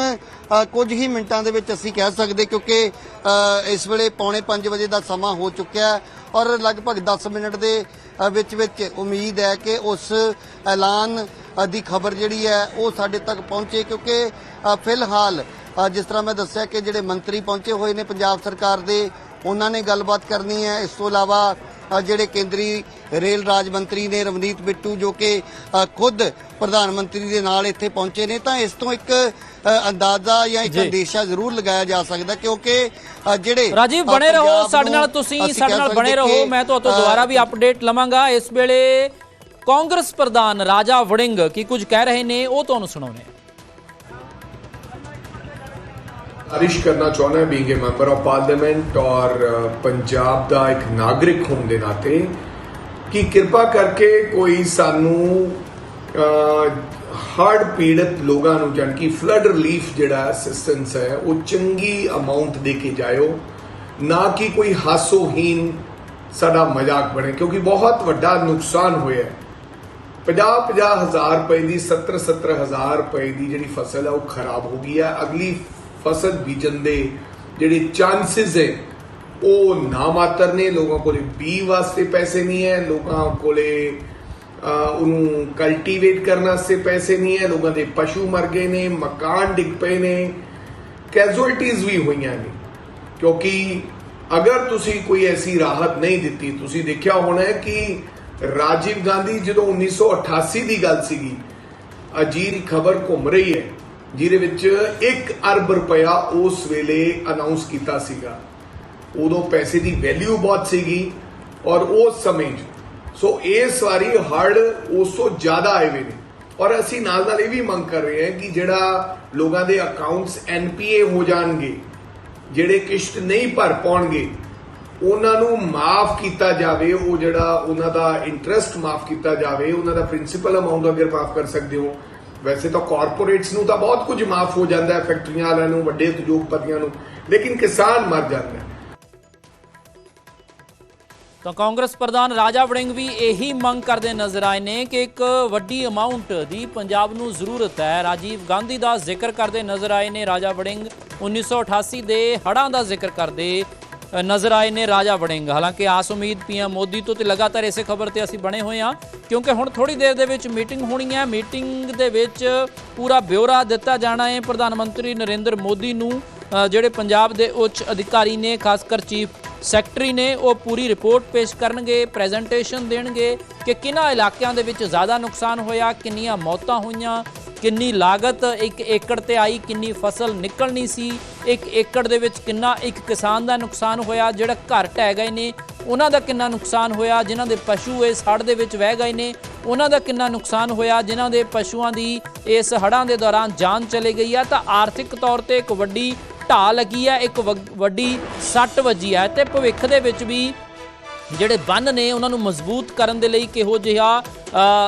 ਕੁਝ ਹੀ ਮਿੰਟਾਂ ਦੇ ਵਿੱਚ ਅਸੀਂ ਕਹਿ ਸਕਦੇ ਕਿਉਂਕਿ ਇਸ ਵੇਲੇ ਪੌਣੇ 5 ਵਜੇ ਦਾ ਸਮਾਂ ਹੋ ਚੁੱਕਿਆ ਔਰ ਲਗਭਗ 10 ਮਿੰਟ ਦੇ ਵਿੱਚ ਵਿੱਚ ਉਮੀਦ ਹੈ ਕਿ ਉਸ ਐਲਾਨ ਦੀ ਖਬਰ ਜਿਹੜੀ ਹੈ ਉਹ ਸਾਡੇ ਤੱਕ ਪਹੁੰਚੇ ਕਿਉਂਕਿ ਫਿਲਹਾਲ ਜਿਸ ਤਰ੍ਹਾਂ ਮੈਂ ਦੱਸਿਆ ਕਿ ਜਿਹੜੇ ਮੰਤਰੀ ਪਹੁੰਚੇ ਹੋਏ ਨੇ ਪੰਜਾਬ ਸਰਕਾਰ ਦੇ, ਉਹਨਾਂ ਨੇ ਗੱਲਬਾਤ ਕਰਨੀ ਹੈ। ਇਸ ਤੋਂ ਇਲਾਵਾ ਜਿਹੜੇ ਕੇਂਦਰੀ ਰੇਲ ਰਾਜ ਮੰਤਰੀ ਨੇ ਰਵਨੀਤ ਬਿੱਟੂ ਜੋ ਕਿ ਖੁਦ ਪ੍ਰਧਾਨ ਮੰਤਰੀ ਦੇ ਨਾਲ ਇੱਥੇ ਪਹੁੰਚੇ ਨੇ, ਤਾਂ ਇਸ ਤੋਂ ਇੱਕ ਅੰਦਾਜ਼ਾ ਜਾਂ ਇੱਕ। ਅੰਦੇਸ਼ਾ ਜ਼ਰੂਰ ਲਗਾਇਆ ਜਾ ਸਕਦਾ ਕਿਉਂਕਿ ਜਿਹੜੇ ਰਾਜੀਵ ਬਣੇ ਰਹੋ ਪੰਜਾਬ ਸਾਡੇ ਨਾਲ ਤੁਸੀਂ ਸਾਡੇ ਨਾਲ ਬਣੇ ਰਹੋ ਮੈਂ ਤੁਹਾਤੋਂ ਅ, ਦੁਬਾਰਾ ਵੀ ਅਪਡੇਟ ਲਵਾਂਗਾ ਇਸ ਵੇਲੇ ਕਾਂਗਰਸ ਪ੍ਰਧਾਨ ਰਾਜਾ ਵੜਿੰਗ ਕੀ ਕੁਝ ਕਹਿ ਰਹੇ ਨੇ ਉਹ ਤੁਹਾਨੂੰ ਸੁਣਾਉਣੇ ਆ ਗੁਜ਼ਾਰਿਸ਼ ਕਰਨਾ ਚਾਹੁੰਦਾ ਹਾਂ being a member of parliament ਔਰ ਪੰਜਾਬ ਦਾ ਇੱਕ ਨਾਗਰਿਕ ਹੋਣ ਦੇ ਨਾਤੇ ਕਿ ਕਿਰਪਾ ਕਰਕੇ ਕੋਈ ਸਾਨੂੰ ਹੜ੍ਹ ਪੀੜਤ ਲੋਕਾਂ ਨੂੰ ਜਾਣੀ ਕਿ ਫਲੱਡ ਰਿਲੀਫ ਜਿਹੜਾ ਅਸਿਸਟੈਂਸ ਹੈ, ਉਹ ਚੰਗੀ ਅਮਾਉਂਟ ਦੇ ਕੇ ਜਾਇਓ। ਨਾ ਕਿ ਕੋਈ ਹਾਸੋਹੀਨ ਸਾਡਾ ਮਜ਼ਾਕ ਬਣੇ, ਕਿਉਂਕਿ ਬਹੁਤ ਵੱਡਾ ਨੁਕਸਾਨ ਹੋਇਆ ਹੈ। 50-50 ਹਜ਼ਾਰ ਰੁਪਏ ਦੀ 70-70 ਹਜ਼ਾਰ ਰੁਪਏ ਦੀ ਜਿਹੜੀ ਫਸਲ ਹੈ, ਉਹ ਖਰਾਬ ਹੋ ਗਈ ਹੈ। ਅਗਲੀ ਫਸਲ ਬੀਜਣ ਦੇ ਜਿਹੜੇ ਚਾਂਸਸ ਹੈ, ਉਹ ਨਾ ਮਾਤਰ ਨੇ। ਲੋਕਾਂ ਕੋਲੇ ਬੀ ਵਾਸਤੇ ਪੈਸੇ ਨਹੀਂ ਹੈ, ਲੋਕਾਂ ਕੋਲੇ ਉਹਨੂੰ ਕਲਟੀਵੇਟ ਕਰਨ ਵਾਸਤੇ ਪੈਸੇ ਨਹੀਂ ਹੈ, ਲੋਕਾਂ ਦੇ ਪਸ਼ੂ ਮਰ ਗਏ ਨੇ, ਮਕਾਨ ਡਿੱਗ ਪਏ ਨੇ। ਕੈਜ਼ੁਅਲਟੀਜ਼ ਵੀ ਹੋਈਆਂ ਨੇ। ਕਿਉਂਕਿ ਅਗਰ ਤੁਸੀਂ ਕੋਈ ਐਸੀ ਰਾਹਤ ਨਹੀਂ ਦਿੱਤੀ, ਤੁਸੀਂ ਦੇਖਿਆ ਹੋਣਾ ਹੈ ਕਿ ਰਾਜੀਵ ਗਾਂਧੀ ਜਦੋਂ 1988 ਦੀ ਗੱਲ ਸੀਗੀ ਅਜੀਰ ਖਬਰ ਘੁੰਮ ਰਹੀ ਹੈ, ਜਿਹਦੇ ਵਿੱਚ 1 ਅਰਬ ਰੁਪਇਆ ਉਸ ਵੇਲੇ ਅਨਾਉਂਸ ਕੀਤਾ ਸੀਗਾ। ਉਦੋਂ ਪੈਸੇ ਦੀ ਵੈਲਿਊ ਬਹੁਤ ਸੀਗੀ ਔਰ ਉਸ ਸਮੇਂ 'ਚ ਸੋ ਇਸ ਵਾਰੀ ਹੜ ਉਸ ਤੋਂ ਜ਼ਿਆਦਾ ਆਏ ਹੋਏ ਨੇ। ਔਰ ਅਸੀਂ ਨਾਲ ਨਾਲ ਇਹ ਵੀ ਮੰਗ ਕਰ ਰਹੇ ਹਾਂ ਕਿ ਜਿਹੜਾ ਲੋਕਾਂ ਦੇ ਅਕਾਊਂਟਸ ਐਨਪੀਏ ਹੋ ਜਾਣਗੇ, ਜਿਹੜੇ ਕਿਸ਼ਤ ਨਹੀਂ ਭਰ ਪਾਉਣਗੇ, ਉਹਨਾਂ ਨੂੰ ਮਾਫ ਕੀਤਾ ਜਾਵੇ, ਉਹ ਜਿਹੜਾ ਉਹਨਾਂ ਦਾ ਇੰਟਰਸਟ ਮਾਫ ਕੀਤਾ ਜਾਵੇ, ਉਹਨਾਂ ਦਾ ਪ੍ਰਿੰਸੀਪਲ ਅਮਾਉਂਟ ਅਗਰ ਮਾਫ ਕਰ ਸਕਦੇ ਹੋ, ਵੈਸੇ ਤਾਂ ਕਾਰਪੋਰੇਟਸ ਨੂੰ ਤਾਂ ਬਹੁਤ ਕੁਝ ਮਾਫ ਹੋ ਜਾਂਦਾ ਹੈ, ਫੈਕਟਰੀਆਂ ਵਾਲਿਆਂ ਨੂੰ, ਵੱਡੇ ਉਦਯੋਗਪਤੀਆਂ ਨੂੰ, ਲੇਕਿਨ ਕਿਸਾਨ ਮਰ ਜਾਂਦਾ ਹੈ। ਤਾਂ ਕਾਂਗਰਸ ਪ੍ਰਧਾਨ ਰਾਜਾ ਵੜਿੰਗ ਵੀ ਇਹੀ ਮੰਗ ਕਰਦੇ ਨਜ਼ਰ ਆਏ ਨੇ ਕਿ ਇੱਕ ਵੱਡੀ ਅਮਾਉਂਟ ਦੀ ਪੰਜਾਬ ਨੂੰ ਜ਼ਰੂਰਤ ਹੈ। ਰਾਜੀਵ ਗਾਂਧੀ ਦਾ ਜ਼ਿਕਰ ਕਰਦੇ ਨਜ਼ਰ ਆਏ ਨੇ ਰਾਜਾ ਵੜਿੰਗ। 1988 ਦੇ ਹੜ੍ਹਾਂ ਦਾ ਜ਼ਿਕਰ ਕਰਦੇ ਨਜ਼ਰ ਆਏ ਨੇ ਰਾਜਾ ਵੜਿੰਗ। ਹਾਲਾਂਕਿ ਆਸ ਉਮੀਦ ਪੀਐਮ ਮੋਦੀ ਤੋਂ ਤੇ ਲਗਾਤਾਰ ਇਸੇ ਖਬਰ ਤੇ ਅਸੀਂ ਬਣੇ ਹੋਏ ਹਾਂ, ਕਿਉਂਕਿ ਹੁਣ ਥੋੜੀ ਦੇਰ ਦੇ ਵਿੱਚ ਮੀਟਿੰਗ ਹੋਣੀ ਹੈ। ਮੀਟਿੰਗ ਦੇ ਵਿੱਚ ਪੂਰਾ ਬਿਊਰਾ ਦਿੱਤਾ ਜਾਣਾ ਹੈ। ਪ੍ਰਧਾਨ ਮੰਤਰੀ ਨਰਿੰਦਰ ਮੋਦੀ ਨੂੰ ਜਿਹੜੇ ਪੰਜਾਬ ਦੇ ਉੱਚ ਅਧਿਕਾਰੀ ਨੇ ਖਾਸ ਕਰ ਚੀਫ ਸੈਕਟਰੀ ਨੇ, ਉਹ ਪੂਰੀ ਰਿਪੋਰਟ ਪੇਸ਼ ਕਰਨਗੇ, ਪ੍ਰੈਜੈਂਟੇਸ਼ਨ ਦੇਣਗੇ ਕਿ ਕਿਹਨਾਂ ਇਲਾਕਿਆਂ ਦੇ ਵਿੱਚ ਜ਼ਿਆਦਾ ਨੁਕਸਾਨ ਹੋਇਆ, ਕਿੰਨੀਆਂ ਮੌਤਾਂ ਹੋਈਆਂ, ਕਿੰਨੀ ਲਾਗਤ ਇੱਕ ਏਕੜ ਤੇ ਆਈ, ਕਿੰਨੀ ਫਸਲ ਨਿਕਲਣੀ ਸੀ, ਇੱਕ ਏਕੜ ਦੇ ਵਿੱਚ ਕਿੰਨਾ ਇੱਕ ਕਿਸਾਨ ਦਾ ਨੁਕਸਾਨ ਹੋਇਆ, ਜਿਹੜਾ ਘਰ ਢਹਿ ਗਏ ਨੇ, ਉਹਨਾਂ ਦਾ ਕਿੰਨਾ ਨੁਕਸਾਨ ਹੋਇਆ, ਜਿਨ੍ਹਾਂ ਦੇ ਪਸ਼ੂ ਇਸ ਹੜ੍ਹ ਦੇ ਵਿੱਚ ਵਹਿ ਗਏ ਨੇ, ਉਹਨਾਂ ਦਾ ਕਿੰਨਾ ਨੁਕਸਾਨ ਹੋਇਆ, ਜਿਨ੍ਹਾਂ ਦੇ ਪਸ਼ੂਆਂ ਦੀ ਇਸ ਹੜ੍ਹਾਂ ਦੇ ਦੌਰਾਨ ਜਾਨ ਚਲੀ ਗਈ ਆ ਤਾਂ ਆਰਥਿਕ ਤੌਰ ਤੇ ਇੱਕ ਵੱਡੀ ਢਾਹ ਲੱਗੀ ਹੈ, ਇੱਕ ਵੱਡੀ ਸੱਟ ਵੱਜੀ ਹੈ ਤੇ ਭਵਿੱਖ ਦੇ ਵਿੱਚ ਵੀ ਜਿਹੜੇ ਬੰਨ ਨੇ ਉਹਨਾਂ ਨੂੰ ਮਜ਼ਬੂਤ ਕਰਨ ਦੇ ਲਈ ਕਿਹੋ ਜਿਹਾ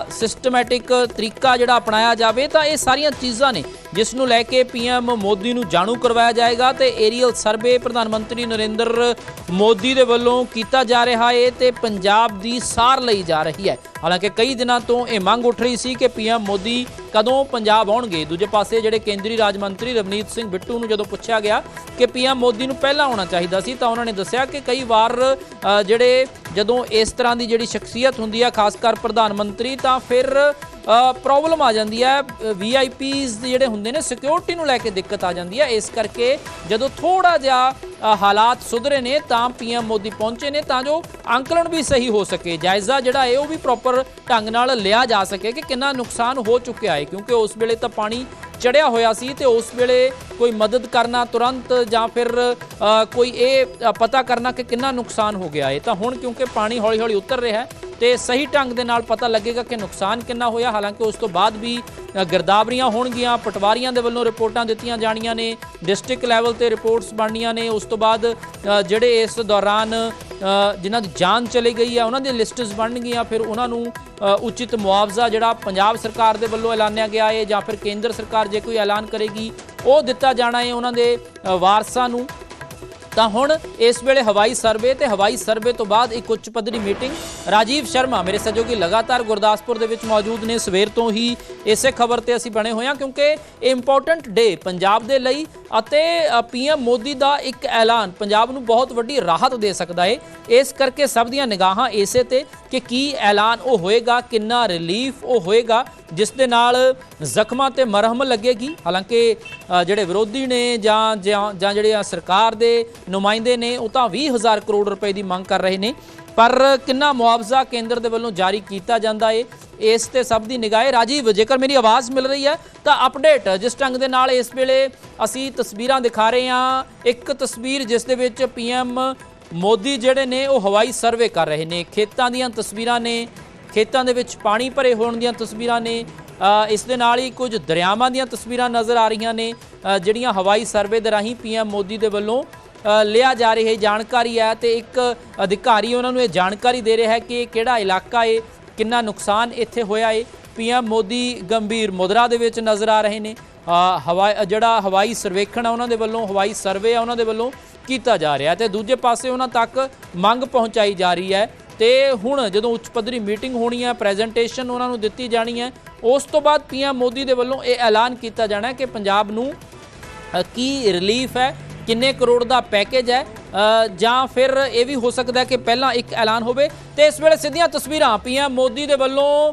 ਸਿਸਟਮੈਟਿਕ ਤਰੀਕਾ ਜਿਹੜਾ ਅਪਣਾਇਆ ਜਾਵੇ ਤਾਂ ਇਹ ਸਾਰੀਆਂ ਚੀਜ਼ਾਂ ਨੇ, ਜਿਸ ਨੂੰ ਲੈ ਕੇ ਪੀਐਮ ਮੋਦੀ ਨੂੰ ਜਾਣੂ ਕਰਵਾਇਆ ਜਾਏਗਾ ਤੇ ਏਰੀਅਲ ਸਰਵੇ ਪ੍ਰਧਾਨ ਮੰਤਰੀ ਨਰਿੰਦਰ ਮੋਦੀ ਦੇ ਵੱਲੋਂ ਕੀਤਾ ਜਾ ਰਿਹਾ ਹੈ ਤੇ ਪੰਜਾਬ ਦੀ ਸਾਰ ਲਈ ਜਾ ਰਹੀ ਹੈ। ਹਾਲਾਂਕਿ ਕਈ ਦਿਨਾਂ ਤੋਂ ਇਹ ਮੰਗ ਉੱਠ ਰਹੀ ਸੀ ਕਿ ਪੀਐਮ ਮੋਦੀ ਕਦੋਂ ਪੰਜਾਬ ਆਉਣਗੇ। ਦੂਜੇ ਪਾਸੇ ਜਿਹੜੇ ਕੇਂਦਰੀ ਰਾਜ ਮੰਤਰੀ ਰਵਨੀਤ ਸਿੰਘ ਬਿੱਟੂ ਨੂੰ ਜਦੋਂ ਪੁੱਛਿਆ ਗਿਆ ਕਿ ਪੀਐਮ ਮੋਦੀ ਨੂੰ ਪਹਿਲਾਂ ਆਉਣਾ ਚਾਹੀਦਾ ਸੀ ਤਾਂ ਉਹਨਾਂ ਨੇ ਦੱਸਿਆ ਕਿ ਕਈ ਵਾਰ ਜਿਹੜੇ ਜਦੋਂ ਇਸ ਤਰ੍ਹਾਂ ਦੀ ਜਿਹੜੀ ਸ਼ਖਸੀਅਤ ਹੁੰਦੀ ਹੈ ਖਾਸ ਕਰ ਪ੍ਰਧਾਨ ਮੰਤਰੀ, ਤਾਂ ਫਿਰ ਪ੍ਰੋਬਲਮ ਆ ਜਾਂਦੀ ਹੈ ਵੀਆਈਪੀਜ਼ ਜਿਹੜੇ ਹੁੰਦੇ ਨੇ ਸਿਕਿਉਰਿਟੀ ਨੂੰ ਲੈ ਕੇ ਦਿੱਕਤ ਆ ਜਾਂਦੀ ਹੈ ਇਸ ਕਰਕੇ ਜਦੋਂ ਥੋੜਾ ਜਿਹਾ ਹਾਲਾਤ ਸੁਧਰੇ ਨੇ, ਤਾਂ ਪੀਐਮ ਮੋਦੀ ਪਹੁੰਚੇ ਨੇ, ਤਾਂ ਜੋ ਅੰਕਲਣ ਵੀ ਸਹੀ ਹੋ ਸਕੇ। ਜਾਇਜ਼ਾ ਜਿਹੜਾ ਹੈ ਉਹ ਵੀ ਪ੍ਰੋਪਰ ਢੰਗ ਨਾਲ ਲਿਆ ਜਾ ਸਕੇ ਕਿ ਕਿੰਨਾ ਨੁਕਸਾਨ ਹੋ ਚੁੱਕਿਆ ਹੈ। ਕਿਉਂਕਿ ਉਸ ਵੇਲੇ ਤਾਂ ਪਾਣੀ ਚੜਿਆ ਹੋਇਆ ਸੀ ਤੇ ਉਸ ਵੇਲੇ ਕੋਈ ਮਦਦ ਕਰਨਾ ਤੁਰੰਤ ਜਾਂ ਫਿਰ ਕੋਈ ਇਹ ਪਤਾ ਕਰਨਾ ਕਿ ਕਿੰਨਾ ਨੁਕਸਾਨ ਹੋ ਗਿਆ ਹੈ। ਤਾਂ ਹੁਣ ਕਿਉਂਕਿ ਪਾਣੀ ਹੌਲੀ-ਹੌਲੀ ਉਤਰ ਰਿਹਾ ਹੈ ਤੇ ਸਹੀ ਢੰਗ ਦੇ ਨਾਲ ਪਤਾ ਲੱਗੇਗਾ ਕਿ ਨੁਕਸਾਨ ਕਿੰਨਾ ਹੋਇਆ। ਹਾਲਾਂਕਿ ਉਸ ਤੋਂ ਬਾਅਦ ਵੀ ਅ, ਗਿਰਦਾਵਰੀਆਂ ਹੋਣਗੀਆਂ ਪਟਵਾਰੀਆਂ ਦੇ ਵੱਲੋਂ ਰਿਪੋਰਟਾਂ ਦਿੱਤੀਆਂ ਜਾਣੀਆਂ ਨੇ ਡਿਸਟ੍ਰਿਕਟ ਲੈਵਲ ਤੇ ਰਿਪੋਰਟਸ ਬਣਨੀਆਂ ਨੇ। ਉਸ ਤੋਂ ਬਾਅਦ ਜਿਹੜੇ ਇਸ ਦੌਰਾਨ ਜਿਨ੍ਹਾਂ ਦੀ ਜਾਨ ਚਲੀ ਗਈ ਹੈ ਉਹਨਾਂ ਦੀਆਂ ਲਿਸਟਸ ਬਣਨਗੀਆਂ। ਫਿਰ ਉਹਨਾਂ ਨੂੰ ਉਚਿਤ ਮੁਆਵਜ਼ਾ ਜਿਹੜਾ ਪੰਜਾਬ ਸਰਕਾਰ ਦੇ ਵੱਲੋਂ ਐਲਾਨਿਆ ਗਿਆ ਹੈ ਜਾਂ ਫਿਰ ਕੇਂਦਰ ਸਰਕਾਰ ਜੇ ਕੋਈ ਐਲਾਨ ਕਰੇਗੀ ਉਹ ਦਿੱਤਾ ਜਾਣਾ ਹੈ ਉਹਨਾਂ ਦੇ ਵਾਰਸਾਂ ਨੂੰ। ਤਾਂ ਹੁਣ ਇਸ ਵੇਲੇ ਹਵਾਈ ਸਰਵੇ ਤੇ ਹਵਾਈ ਸਰਵੇ ਤੋਂ ਬਾਅਦ ਇੱਕ ਉੱਚ ਪੱਧਰੀ ਮੀਟਿੰਗ। ਰਾਜੀਵ ਸ਼ਰਮਾ ਮੇਰੇ ਸਹਿਯੋਗੀ ਲਗਾਤਾਰ ਗੁਰਦਾਸਪੁਰ ਦੇ ਵਿੱਚ ਮੌਜੂਦ ਨੇ। ਸਵੇਰ ਤੋਂ ਹੀ ਇਸੇ ਖਬਰ ਤੇ ਅਸੀਂ ਬਣੇ ਹੋਏ ਹਾਂ ਕਿਉਂਕਿ ਇਹ ਇੰਪੋਰਟੈਂਟ ਡੇ ਪੰਜਾਬ ਦੇ ਲਈ ਅਤੇ ਪੀਐਮ ਮੋਦੀ ਦਾ ਇੱਕ ਐਲਾਨ ਪੰਜਾਬ ਨੂੰ ਬਹੁਤ ਵੱਡੀ ਰਾਹਤ ਦੇ ਸਕਦਾ ਹੈ ਇਸ ਕਰਕੇ ਸਭ ਦੀਆਂ ਨਿਗਾਹਾਂ ਇਸੇ ਤੇ ਕਿ ਕੀ ਐਲਾਨ ਉਹ ਹੋਏਗਾ, ਕਿੰਨਾ ਰਿਲੀਫ ਉਹ ਹੋਏਗਾ, ਜਿਸ ਦੇ ਨਾਲ ਜ਼ਖਮਾਂ ਤੇ ਮਰਹਮ ਲੱਗੇਗੀ। ਹਾਲਾਂਕਿ ਜਿਹੜੇ ਵਿਰੋਧੀ ਨੇ ਜਾਂ ਜਾਂ ਜਾਂ ਜਿਹੜੇ ਆ ਸਰਕਾਰ ਦੇ ਨੁਮਾਇੰਦੇ ਨੇ ਉਹ ਤਾਂ 20000 ਕਰੋੜ ਰੁਪਏ ਦੀ ਮੰਗ ਕਰ ਰਹੇ ਨੇ। ਪਰ ਕਿੰਨਾ ਮੁਆਵਜ਼ਾ ਕੇਂਦਰ ਦੇ ਵੱਲੋਂ ਜਾਰੀ ਕੀਤਾ ਜਾਂਦਾ ਏ, ਇਸ ਤੇ ਸਭ ਦੀ ਨਿਗਾਹ। ਹੈ ਰਾਜੀਵ, ਜੇਕਰ ਮੇਰੀ ਆਵਾਜ਼ ਮਿਲ ਰਹੀ ਹੈ, ਤਾਂ ਅਪਡੇਟ ਜਿਸ ਢੰਗ ਦੇ ਨਾਲ ਇਸ ਵੇਲੇ ਅਸੀਂ ਤਸਵੀਰਾਂ ਦਿਖਾ ਰਹੇ ਹਾਂ। ਇੱਕ ਤਸਵੀਰ ਜਿਸ ਦੇ ਵਿੱਚ ਪੀਐਮ ਮੋਦੀ ਜਿਹੜੇ ਨੇ, ਉਹ ਹਵਾਈ ਸਰਵੇ ਕਰ ਰਹੇ ਨੇ। ਖੇਤਾਂ ਦੀਆਂ ਤਸਵੀਰਾਂ ਨੇ, ਖੇਤਾਂ ਦੇ ਵਿੱਚ ਪਾਣੀ ਭਰੇ ਹੋਣ ਦੀਆਂ ਤਸਵੀਰਾਂ ਨੇ ਇਸ ਦੇ ਨਾਲ ਹੀ ਕੁਝ ਦਰਿਆਵਾਂ ਦੀਆਂ ਤਸਵੀਰਾਂ ਨਜ਼ਰ ਆ ਰਹੀਆਂ ਨੇ। ਜਿਹੜੀਆਂ ਹਵਾਈ ਸਰਵੇ ਦੇ ਰਾਹੀਂ ਪੀਐਮ ਮੋਦੀ ਦੇ ਵੱਲੋਂ ਲਿਆ ਜਾ ਰਿਹਾ ਹੈ ਜਾਣਕਾਰੀ ਹੈ ਤੇ ਇੱਕ ਅਧਿਕਾਰੀ ਉਹਨਾਂ ਨੂੰ ਇਹ ਜਾਣਕਾਰੀ ਦੇ ਰਿਹਾ ਹੈ ਕਿ ਕਿਹੜਾ ਇਲਾਕਾ ਹੈ, ਕਿੰਨਾ ਨੁਕਸਾਨ ਇੱਥੇ ਹੋਇਆ ਹੈ। ਪੀਐਮ ਮੋਦੀ ਗੰਭੀਰ ਮੁਦਰਾ ਦੇ ਵਿੱਚ ਨਜ਼ਰ ਆ ਰਹੇ ਨੇ। ਹਵਾ ਜਿਹੜਾ ਹਵਾਈ ਸਰਵੇਖਣ ਆ ਉਹਨਾਂ ਦੇ ਵੱਲੋਂ, ਹਵਾਈ ਸਰਵੇ ਆ ਉਹਨਾਂ ਦੇ ਵੱਲੋਂ ਕੀਤਾ ਜਾ ਰਿਹਾ ਤੇ ਦੂਜੇ ਪਾਸੇ ਉਹਨਾਂ ਤੱਕ ਮੰਗ ਪਹੁੰਚਾਈ ਜਾ ਰਹੀ ਹੈ ਤੇ ਹੁਣ ਜਦੋਂ ਉੱਚ ਪੱਧਰੀ ਮੀਟਿੰਗ ਹੋਣੀ ਹੈ, ਪ੍ਰੈਜੈਂਟੇਸ਼ਨ ਉਹਨਾਂ ਨੂੰ ਦਿੱਤੀ ਜਾਣੀ ਹੈ, ਉਸ ਤੋਂ ਬਾਅਦ ਪੀਐਮ ਮੋਦੀ ਦੇ ਵੱਲੋਂ ਇਹ ਐਲਾਨ ਕੀਤਾ ਜਾਣਾ ਹੈ ਕਿ ਪੰਜਾਬ ਨੂੰ ਕੀ ਰਿਲੀਫ ਹੈ ਕਿੰਨੇ ਕਰੋੜ ਦਾ ਪੈਕੇਜ ਹੈ ਜਾਂ ਫਿਰ ਇਹ ਵੀ ਹੋ ਸਕਦਾ ਕਿ ਪਹਿਲਾਂ ਇੱਕ ਐਲਾਨ ਹੋਵੇ। ਤੇ ਇਸ ਵੇਲੇ ਸਿੱਧੀਆਂ ਤਸਵੀਰਾਂ ਪੀਐਮ ਮੋਦੀ ਦੇ ਵੱਲੋਂ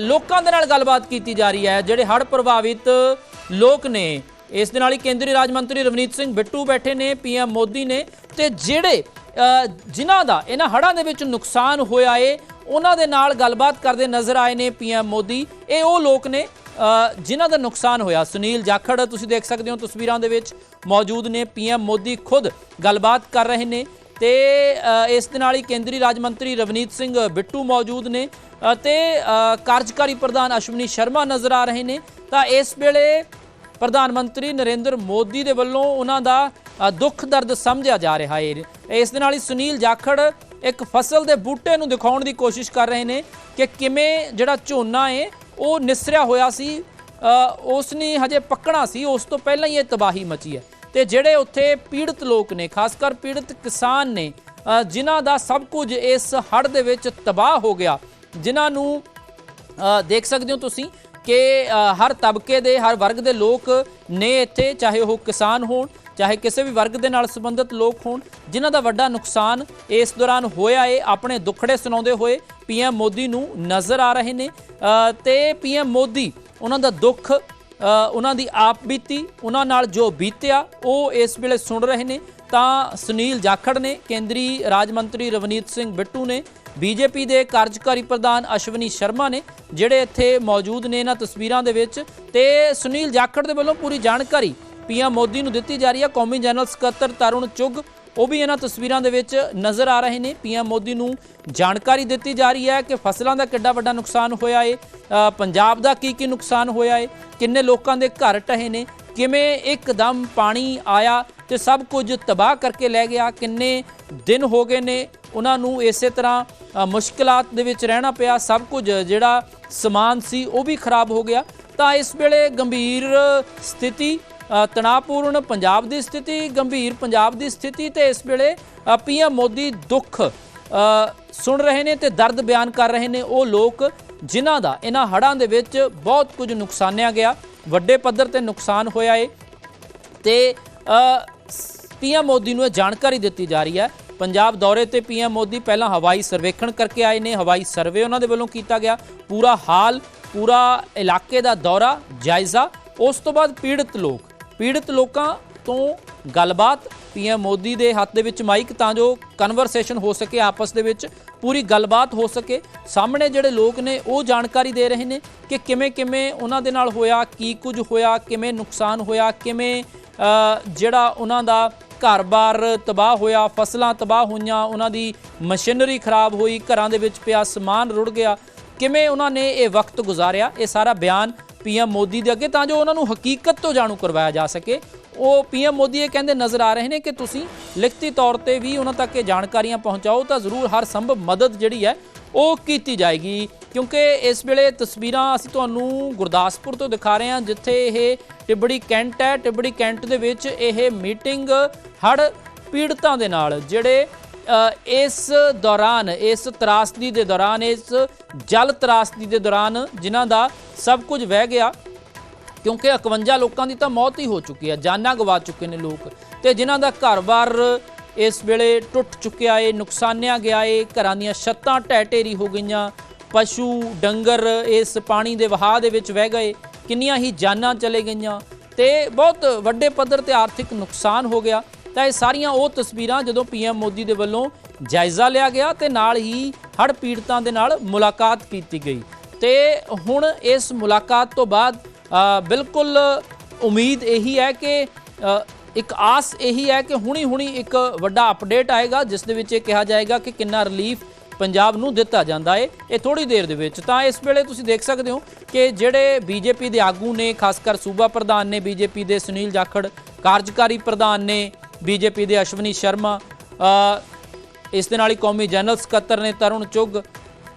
ਲੋਕਾਂ ਦੇ ਨਾਲ ਗੱਲਬਾਤ ਕੀਤੀ ਜਾ ਰਹੀ ਹੈ, ਜਿਹੜੇ ਹੜ੍ਹ ਪ੍ਰਭਾਵਿਤ ਲੋਕ ਨੇ। ਇਸ ਦੇ ਨਾਲ ਹੀ ਕੇਂਦਰੀ ਰਾਜ ਮੰਤਰੀ ਰਵਨੀਤ ਸਿੰਘ ਬਿੱਟੂ ਬੈਠੇ ਨੇ, ਪੀਐਮ ਮੋਦੀ ਨੇ। ਤੇ ਜਿਹੜੇ ਜਿਨ੍ਹਾਂ ਦਾ ਇਹਨਾਂ ਹੜ੍ਹਾਂ ਦੇ ਵਿੱਚ ਨੁਕਸਾਨ ਹੋਇਆ ਏ, ਉਹਨਾਂ ਦੇ ਨਾਲ ਗੱਲਬਾਤ ਕਰਦੇ ਨਜ਼ਰ ਆਏ ਨੇ ਪੀਐਮ ਮੋਦੀ। ਇਹ ਉਹ ਲੋਕ ਨੇ ਜਿਨ੍ਹਾਂ ਦਾ ਨੁਕਸਾਨ ਹੋਇਆ। ਸੁਨੀਲ ਜਾਖੜ, ਤੁਸੀਂ ਦੇਖ ਸਕਦੇ ਹੋ ਤਸਵੀਰਾਂ ਦੇ ਵਿੱਚ। ਮੌਜੂਦ ਨੇ ਪੀਐਮ ਮੋਦੀ ਖੁਦ ਗੱਲਬਾਤ ਕਰ ਰਹੇ ਨੇ ਤੇ ਇਸ ਦੇ ਨਾਲ ਹੀ ਕੇਂਦਰੀ ਰਾਜ ਮੰਤਰੀ ਰਵਨੀਤ ਸਿੰਘ ਬਿੱਟੂ ਮੌਜੂਦ ਨੇ ਅਤੇ ਕਾਰਜਕਾਰੀ ਪ੍ਰਧਾਨ ਅਸ਼ਵਨੀ ਸ਼ਰਮਾ ਨਜ਼ਰ ਆ ਰਹੇ ਨੇ। ਤਾਂ ਇਸ ਵੇਲੇ ਪ੍ਰਧਾਨ ਮੰਤਰੀ ਨਰਿੰਦਰ ਮੋਦੀ ਦੇ ਵੱਲੋਂ ਉਹਨਾਂ ਦਾ ਦੁੱਖ ਦਰਦ ਸਮਝਿਆ ਜਾ ਰਿਹਾ ਹੈ। ਇਸ ਦੇ ਨਾਲ ਹੀ ਸੁਨੀਲ ਜਾਖੜ ਇੱਕ ਫਸਲ ਦੇ ਬੂਟੇ ਨੂੰ ਦਿਖਾਉਣ ਦੀ ਕੋਸ਼ਿਸ਼ ਕਰ ਰਹੇ ਨੇ ਕਿ ਕਿਵੇਂ ਜਿਹੜਾ ਝੋਨਾ ਹੈ ਉਹ ਨਿਸਰਿਆ ਹੋਇਆ ਸੀ। ਉਸ ਨੇ ਹਜੇ ਪੱਕਣਾ ਸੀ ਉਸ ਤੋਂ ਪਹਿਲਾਂ ਹੀ ਇਹ ਤਬਾਹੀ ਮਚੀ ਹੈ। ਤੇ ਜਿਹੜੇ ਉੱਥੇ ਪੀੜਤ ਲੋਕ ਨੇ ਖਾਸ ਕਰ ਪੀੜਤ ਕਿਸਾਨ ਨੇ ਜਿਨ੍ਹਾਂ ਦਾ ਸਭ ਕੁਝ ਇਸ ਹੜ੍ਹ ਦੇ ਵਿੱਚ ਤਬਾਹ ਹੋ ਗਿਆ ਜਿਨ੍ਹਾਂ ਨੂੰ ਦੇਖ ਸਕਦੇ ਹੋ ਤੁਸੀਂ ਕਿ ਹਰ ਤਬਕੇ ਦੇ ਹਰ ਵਰਗ ਦੇ ਲੋਕ ਨੇ ਇੱਥੇ ਚਾਹੇ ਉਹ ਕਿਸਾਨ ਹੋਣ ਚਾਹੇ ਕਿਸੇ ਵੀ ਵਰਗ ਦੇ ਨਾਲ ਸੰਬੰਧਿਤ ਲੋਕ ਹੋਣ ਜਿਨ੍ਹਾਂ ਦਾ ਵੱਡਾ ਨੁਕਸਾਨ ਇਸ ਦੌਰਾਨ ਹੋਇਆ ਏ ਆਪਣੇ ਦੁੱਖੜੇ ਸੁਣਾਉਂਦੇ ਹੋਏ ਪੀਐਮ ਮੋਦੀ ਨੂੰ ਨਜ਼ਰ ਆ ਰਹੇ ਨੇ। ਅ, ਤੇ ਪੀਐਮ ਮੋਦੀ ਉਹਨਾਂ ਦਾ ਦੁੱਖ ਉਹਨਾਂ ਦੀ ਆਪ ਬੀਤੀ, ਉਹਨਾਂ ਨਾਲ ਜੋ ਬੀਤਿਆ, ਉਹ ਇਸ ਵੇਲੇ ਸੁਣ ਰਹੇ ਨੇ। ਤਾਂ ਸੁਨੀਲ ਜਾਖੜ ਨੇ, ਕੇਂਦਰੀ ਰਾਜ ਮੰਤਰੀ ਰਵਨੀਤ ਸਿੰਘ ਬਿੱਟੂ ਨੇ, ਬੀਜੇਪੀ ਦੇ ਕਾਰਜਕਾਰੀ ਪ੍ਰਧਾਨ ਅਸ਼ਵਨੀ ਸ਼ਰਮਾ ਨੇ, ਜਿਹੜੇ ਇੱਥੇ ਮੌਜੂਦ ਨੇ ਇਹਨਾਂ ਤਸਵੀਰਾਂ ਦੇ ਵਿੱਚ। ਤੇ ਸੁਨੀਲ ਜਾਖੜ ਦੇ ਵੱਲੋਂ ਪੂਰੀ ਜਾਣਕਾਰੀ ਪੀਐਮ ਮੋਦੀ ਨੂੰ ਦਿੱਤੀ ਜਾ ਰਹੀ ਹੈ। ਕੌਮੀ ਜਨਰਲ ਸਕੱਤਰ ਤਰੁਣ ਚੁੱਗ ਉਹ ਵੀ ਇਹਨਾਂ ਤਸਵੀਰਾਂ ਦੇ ਵਿੱਚ ਨਜ਼ਰ ਆ ਰਹੇ ਨੇ। ਪੀਐਮ ਮੋਦੀ ਨੂੰ ਜਾਣਕਾਰੀ ਦਿੱਤੀ ਜਾ ਰਹੀ ਹੈ ਕਿ ਫਸਲਾਂ ਦਾ ਕਿੱਡਾ ਵੱਡਾ ਨੁਕਸਾਨ ਹੋਇਆ ਏ। ਪੰਜਾਬ ਦਾ ਕੀ ਕੀ ਨੁਕਸਾਨ ਹੋਇਆ ਏ। ਕਿੰਨੇ ਲੋਕਾਂ ਦੇ ਘਰ ਟਹੇ ਨੇ। ਕਿਵੇਂ ਇੱਕਦਮ ਪਾਣੀ ਆਇਆ ਤੇ ਸਭ ਕੁਝ ਤਬਾਹ ਕਰਕੇ ਲੈ ਗਿਆ। ਕਿੰਨੇ ਦਿਨ ਹੋ ਗਏ ਨੇ ਉਹਨਾਂ ਨੂੰ ਇਸੇ ਤਰ੍ਹਾਂ ਅ, ਮੁਸ਼ਕਲਾਂ ਦੇ ਵਿੱਚ ਰਹਿਣਾ ਪਿਆ। ਸਭ ਕੁਝ ਜਿਹੜਾ ਸਮਾਨ ਸੀ ਉਹ ਵੀ ਖਰਾਬ ਹੋ ਗਿਆ। ਤਾਂ ਇਸ ਵੇਲੇ ਗੰਭੀਰ ਸਥਿਤੀ ਅ, ਤਣਾਅਪੂਰਨ ਪੰਜਾਬ ਦੀ ਸਥਿਤੀ ਗੰਭੀਰ ਪੰਜਾਬ ਦੀ ਸਥਿਤੀ ਤੇ ਇਸ ਵੇਲੇ ਪੀਐਮ ਮੋਦੀ ਦੁੱਖ ਸੁਣ ਰਹੇ ਨੇ ਤੇ ਦਰਦ ਬਿਆਨ ਕਰ ਰਹੇ ਨੇ ਉਹ ਲੋਕ ਜਿਨ੍ਹਾਂ ਦਾ ਇਹਨਾਂ ਹੜ੍ਹਾਂ ਦੇ ਵਿੱਚ ਬਹੁਤ ਕੁਝ ਨੁਕਸਾਨਿਆ ਗਿਆ। ਵੱਡੇ ਪੱਧਰ ਤੇ ਨੁਕਸਾਨ ਹੋਇਆ ਏ। ਤੇ ਪੀਐਮ ਮੋਦੀ ਨੂੰ ਇਹ ਜਾਣਕਾਰੀ ਦਿੱਤੀ ਜਾ ਰਹੀ ਹੈ। ਪੰਜਾਬ ਦੌਰੇ ਤੇ ਪੀਐਮ ਮੋਦੀ ਪਹਿਲਾਂ ਹਵਾਈ ਸਰਵੇਖਣ ਕਰਕੇ ਆਏ ਨੇ। ਹਵਾਈ ਸਰਵੇ ਉਹਨਾਂ ਦੇ ਵੱਲੋਂ ਕੀਤਾ ਗਿਆ। ਪੂਰਾ ਹਾਲ ਪੂਰਾ ਇਲਾਕੇ ਦਾ ਦੌਰਾ ਜਾਇਜ਼ਾ ਉਸ ਤੋਂ ਬਾਅਦ ਪੀੜਤ ਲੋਕ। ਪੀੜਤ ਲੋਕਾਂ ਤੋਂ ਗੱਲਬਾਤ। ਪੀਐਮ ਮੋਦੀ ਦੇ ਹੱਥ ਦੇ ਵਿੱਚ ਮਾਈਕ ਤਾਂ ਜੋ ਕਨਵਰਸੇਸ਼ਨ ਹੋ ਸਕੇ, ਆਪਸ ਦੇ ਵਿੱਚ ਪੂਰੀ ਗੱਲਬਾਤ ਹੋ ਸਕੇ। ਸਾਹਮਣੇ ਜਿਹੜੇ ਲੋਕ ਨੇ, ਉਹ ਜਾਣਕਾਰੀ ਦੇ ਰਹੇ ਨੇ ਕਿ ਕਿਵੇਂ ਕਿਵੇਂ ਉਹਨਾਂ ਦੇ ਨਾਲ ਹੋਇਆ, ਕੀ ਕੁਝ ਹੋਇਆ, ਕਿਵੇਂ ਨੁਕਸਾਨ ਹੋਇਆ, ਕਿਵੇਂ ਜਿਹੜਾ ਉਹਨਾਂ ਦਾ ਘਰ-ਬਾਰ ਤਬਾਹ ਹੋਇਆ, ਫਸਲਾਂ ਤਬਾਹ ਹੋਈਆਂ, ਉਹਨਾਂ ਦੀ ਮਸ਼ੀਨਰੀ ਖਰਾਬ ਹੋਈ, ਘਰਾਂ ਦੇ ਵਿੱਚ ਪਿਆ ਸਮਾਨ ਰੁੜ ਗਿਆ। ਕਿਵੇਂ ਉਹਨਾਂ ਨੇ ਇਹ ਵਕਤ ਗੁਜ਼ਾਰਿਆ, ਇਹ ਸਾਰਾ ਬਿਆਨ ਪੀਐਮ ਮੋਦੀ ਦੇ ਅੱਗੇ, ਤਾਂ ਜੋ ਉਹਨਾਂ ਨੂੰ ਹਕੀਕਤ ਤੋਂ ਜਾਣੂ ਕਰਵਾਇਆ ਜਾ ਸਕੇ। ਉਹ ਪੀਐਮ ਮੋਦੀ ਇਹ ਕਹਿੰਦੇ ਨਜ਼ਰ ਆ ਰਹੇ ਨੇ ਕਿ ਤੁਸੀਂ ਲਿਖਤੀ ਤੌਰ ਤੇ ਵੀ ਉਹਨਾਂ ਤੱਕ ਇਹ ਜਾਣਕਾਰੀਆਂ ਪਹੁੰਚਾਓ, ਤਾਂ ਜ਼ਰੂਰ ਹਰ ਸੰਭਵ ਮਦਦ ਜਿਹੜੀ ਹੈ ਉਹ ਕੀਤੀ ਜਾਏਗੀ। ਕਿਉਂਕਿ ਇਸ ਵੇਲੇ ਤਸਵੀਰਾਂ ਅਸੀਂ ਤੁਹਾਨੂੰ ਗੁਰਦਾਸਪੁਰ ਤੋਂ ਦਿਖਾ ਰਹੇ ਹਾਂ, ਜਿੱਥੇ ਇਹ ਟਿਬੜੀ ਕੈਂਟ ਹੈ। ਟਿਬੜੀ ਕੈਂਟ ਦੇ ਵਿੱਚ ਇਹ ਮੀਟਿੰਗ ਹੜ ਪੀੜਤਾਂ ਦੇ ਨਾਲ, ਜਿਹੜੇ ਇਸ ਦੌਰਾਨ, ਇਸ ਤਰਾਸਦੀ ਦੇ ਦੌਰਾਨ, ਇਸ ਜਲ ਤਰਾਸਦੀ ਦੇ ਦੌਰਾਨ ਜਿਨ੍ਹਾਂ ਦਾ ਸਭ ਕੁਝ ਵਹਿ ਗਿਆ, ਕਿਉਂਕਿ 51 ਲੋਕਾਂ ਦੀ ਤਾਂ ਮੌਤ ਹੀ ਹੋ ਚੁੱਕੀ ਹੈ, ਜਾਨਾਂ ਗਵਾ ਚੁੱਕੇ ਨੇ ਲੋਕ। ਤੇ ਜਿਨ੍ਹਾਂ ਦਾ ਘਰ-ਬਾਰ ਇਸ ਵੇਲੇ ਟੁੱਟ ਚੁੱਕਿਆ ਏ, ਨੁਕਸਾਨਿਆ ਗਿਆ ਏ, ਘਰਾਂ ਦੀਆਂ ਛੱਤਾਂ ਢਹਿ ਢੇਰੀ ਹੋ ਗਈਆਂ, ਪਸ਼ੂ, ਡੰਗਰ ਇਸ ਪਾਣੀ ਦੇ ਵਹਾਅ ਦੇ ਵਿੱਚ ਵਹਿ ਗਏ, ਕਿੰਨੀਆਂ ਹੀ ਜਾਨਾਂ ਚਲੇ ਗਈਆਂ, ਤੇ ਬਹੁਤ ਵੱਡੇ ਪੱਧਰ ਤੇ ਆਰਥਿਕ ਨੁਕਸਾਨ ਹੋ ਗਿਆ। ਤਾਂ ਇਹ ਸਾਰੀਆਂ ਉਹ ਤਸਵੀਰਾਂ ਜਦੋਂ ਪੀਐਮ ਮੋਦੀ ਦੇ ਵੱਲੋਂ ਜਾਇਜ਼ਾ ਲਿਆ ਗਿਆ ਤੇ ਨਾਲ ਹੀ ਹੜ੍ਹ ਪੀੜਤਾਂ ਦੇ ਨਾਲ ਮੁਲਾਕਾਤ ਕੀਤੀ ਗਈ। ਤੇ ਹੁਣ ਇਸ ਮੁਲਾਕਾਤ ਤੋਂ ਬਾਅਦ ਬਿਲਕੁਲ ਉਮੀਦ ਇਹੀ ਹੈ ਕਿ ਇੱਕ ਆਸ ਇਹੀ ਹੈ ਕਿ ਹੁਣੀ ਹੁਣੀ ਇੱਕ ਵੱਡਾ ਅਪਡੇਟ ਆਏਗਾ, ਜਿਸ ਦੇ ਵਿੱਚ ਇਹ ਕਿਹਾ ਜਾਏਗਾ ਕਿ ਕਿੰਨਾ ਰਿਲੀਫ ਪੰਜਾਬ ਨੂੰ ਦਿੱਤਾ ਜਾਂਦਾ ਹੈ ਇਹ ਥੋੜੀ ਦੇਰ ਦੇ ਵਿੱਚ। ਤਾਂ ਇਸ ਵੇਲੇ ਤੁਸੀਂ ਦੇਖ ਸਕਦੇ ਹੋ ਕਿ ਜਿਹੜੇ ਬੀਜੇਪੀ ਦੇ ਆਗੂ ਨੇ ਖਾਸ ਕਰ ਸੂਬਾ ਪ੍ਰਧਾਨ ਨੇ, ਬੀਜੇਪੀ ਦੇ ਸੁਨੀਲ ਜਾਖੜ, ਕਾਰਜਕਾਰੀ ਪ੍ਰਧਾਨ ਨੇ ਬੀਜੇਪੀ ਦੇ ਅਸ਼ਵਨੀ ਸ਼ਰਮਾ ਇਸ ਦੇ ਨਾਲ ਹੀ ਕੌਮੀ ਜਨਰਲ ਸਕੱਤਰ ਨੇ ਤਰੁਣ ਚੁੱਗ,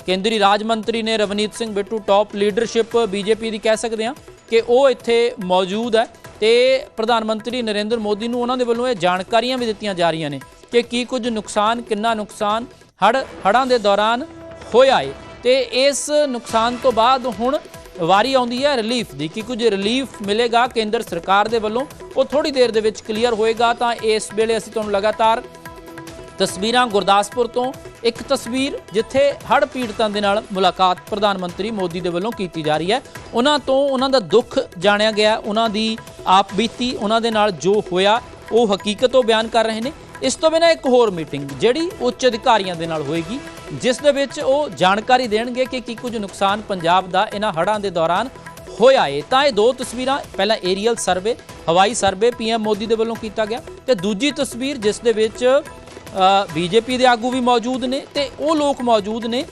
ਕੇਂਦਰੀ ਰਾਜ ਮੰਤਰੀ ਨੇ Ravneet Singh Bittu top leadership BJP ਦੀ ਕਹਿ ਸਕਦੇ ਹਾਂ ਕਿ ਉਹ ਇੱਥੇ ਮੌਜੂਦ ਹੈ ਤੇ ਪ੍ਰਧਾਨ ਮੰਤਰੀ ਨਰਿੰਦਰ ਮੋਦੀ ਨੂੰ ਉਹਨਾਂ ਦੇ ਵੱਲੋਂ ਇਹ ਜਾਣਕਾਰੀਆਂ ਵੀ ਦਿੱਤੀਆਂ ਜਾ ਰਹੀਆਂ ਨੇ ਕਿ ਕੀ ਕੁਝ ਨੁਕਸਾਨ, ਕਿੰਨਾ ਨੁਕਸਾਨ ਹੜ ਹੜਾਂ ਦੇ ਦੌਰਾਨ ਹੋਇਆ ਏ ਤੇ ਇਸ ਨੁਕਸਾਨ ਤੋਂ ਬਾਅਦ ਹੁਣ ਵਾਰੀ ਆਉਂਦੀ ਹੈ ਰਿਲੀਫ ਦੀ ਕਿ ਕੁਝ ਰਿਲੀਫ ਮਿਲੇਗਾ ਕੇਂਦਰ ਸਰਕਾਰ ਦੇ ਵੱਲੋਂ। ਉਹ ਥੋੜੀ ਦੇਰ ਦੇ ਵਿੱਚ ਕਲੀਅਰ ਹੋਏਗਾ ਤਾਂ ਇਸ ਵੇਲੇ ਅਸੀਂ ਤੁਹਾਨੂੰ ਲਗਾਤਾਰ ਤਸਵੀਰਾਂ ਗੁਰਦਾਸਪੁਰ ਤੋਂ ਇੱਕ ਤਸਵੀਰ ਜਿੱਥੇ ਹੜ੍ਹ ਪੀੜਤਾਂ ਦੇ ਨਾਲ ਮੁਲਾਕਾਤ ਪ੍ਰਧਾਨ ਮੰਤਰੀ ਮੋਦੀ ਦੇ ਵੱਲੋਂ ਕੀਤੀ ਜਾ ਰਹੀ ਹੈ। ਉਹਨਾਂ ਤੋਂ ਉਹਨਾਂ ਦਾ ਦੁੱਖ ਜਾਣਿਆ ਗਿਆ, ਉਹਨਾਂ ਦੀ ਆਪ ਬੀਤੀ, ਉਹਨਾਂ ਦੇ ਨਾਲ ਜੋ ਹੋਇਆ, ਉਹ ਹਕੀਕਤ ਉਹ ਬਿਆਨ ਕਰ ਰਹੇ ਨੇ। ਇਸ ਤੋਂ ਬਿਨਾਂ ਇੱਕ ਹੋਰ ਮੀਟਿੰਗ ਜਿਹੜੀ ਉੱਚ ਅਧਿਕਾਰੀਆਂ ਦੇ ਨਾਲ ਹੋਏਗੀ। ਜਿਸ ਦੇ ਵਿੱਚ ਉਹ ਜਾਣਕਾਰੀ ਦੇਣਗੇ ਕਿ ਕੀ ਕੁਝ ਨੁਕਸਾਨ ਪੰਜਾਬ ਦਾ ਇਹਨਾਂ ਹੜ੍ਹਾਂ ਦੇ ਦੌਰਾਨ ਹੋਇਆ ਏ। ਤਾਂ ਇਹ ਦੋ ਤਸਵੀਰਾਂ, ਪਹਿਲਾਂ ਏਰੀਅਲ ਸਰਵੇ, ਹਵਾਈ ਸਰਵੇ ਪੀਐਮ ਮੋਦੀ ਦੇ ਵੱਲੋਂ ਕੀਤਾ ਗਿਆ ਤੇ ਦੂਜੀ ਤਸਵੀਰ ਜਿਸ ਦੇ ਵਿੱਚ ਬੀਜੇਪੀ ਦੇ ਆਗੂ ਵੀ ਮੌਜੂਦ ਨੇ ਤੇ ਉਹ ਲੋਕ ਮੌਜੂਦ ਨੇ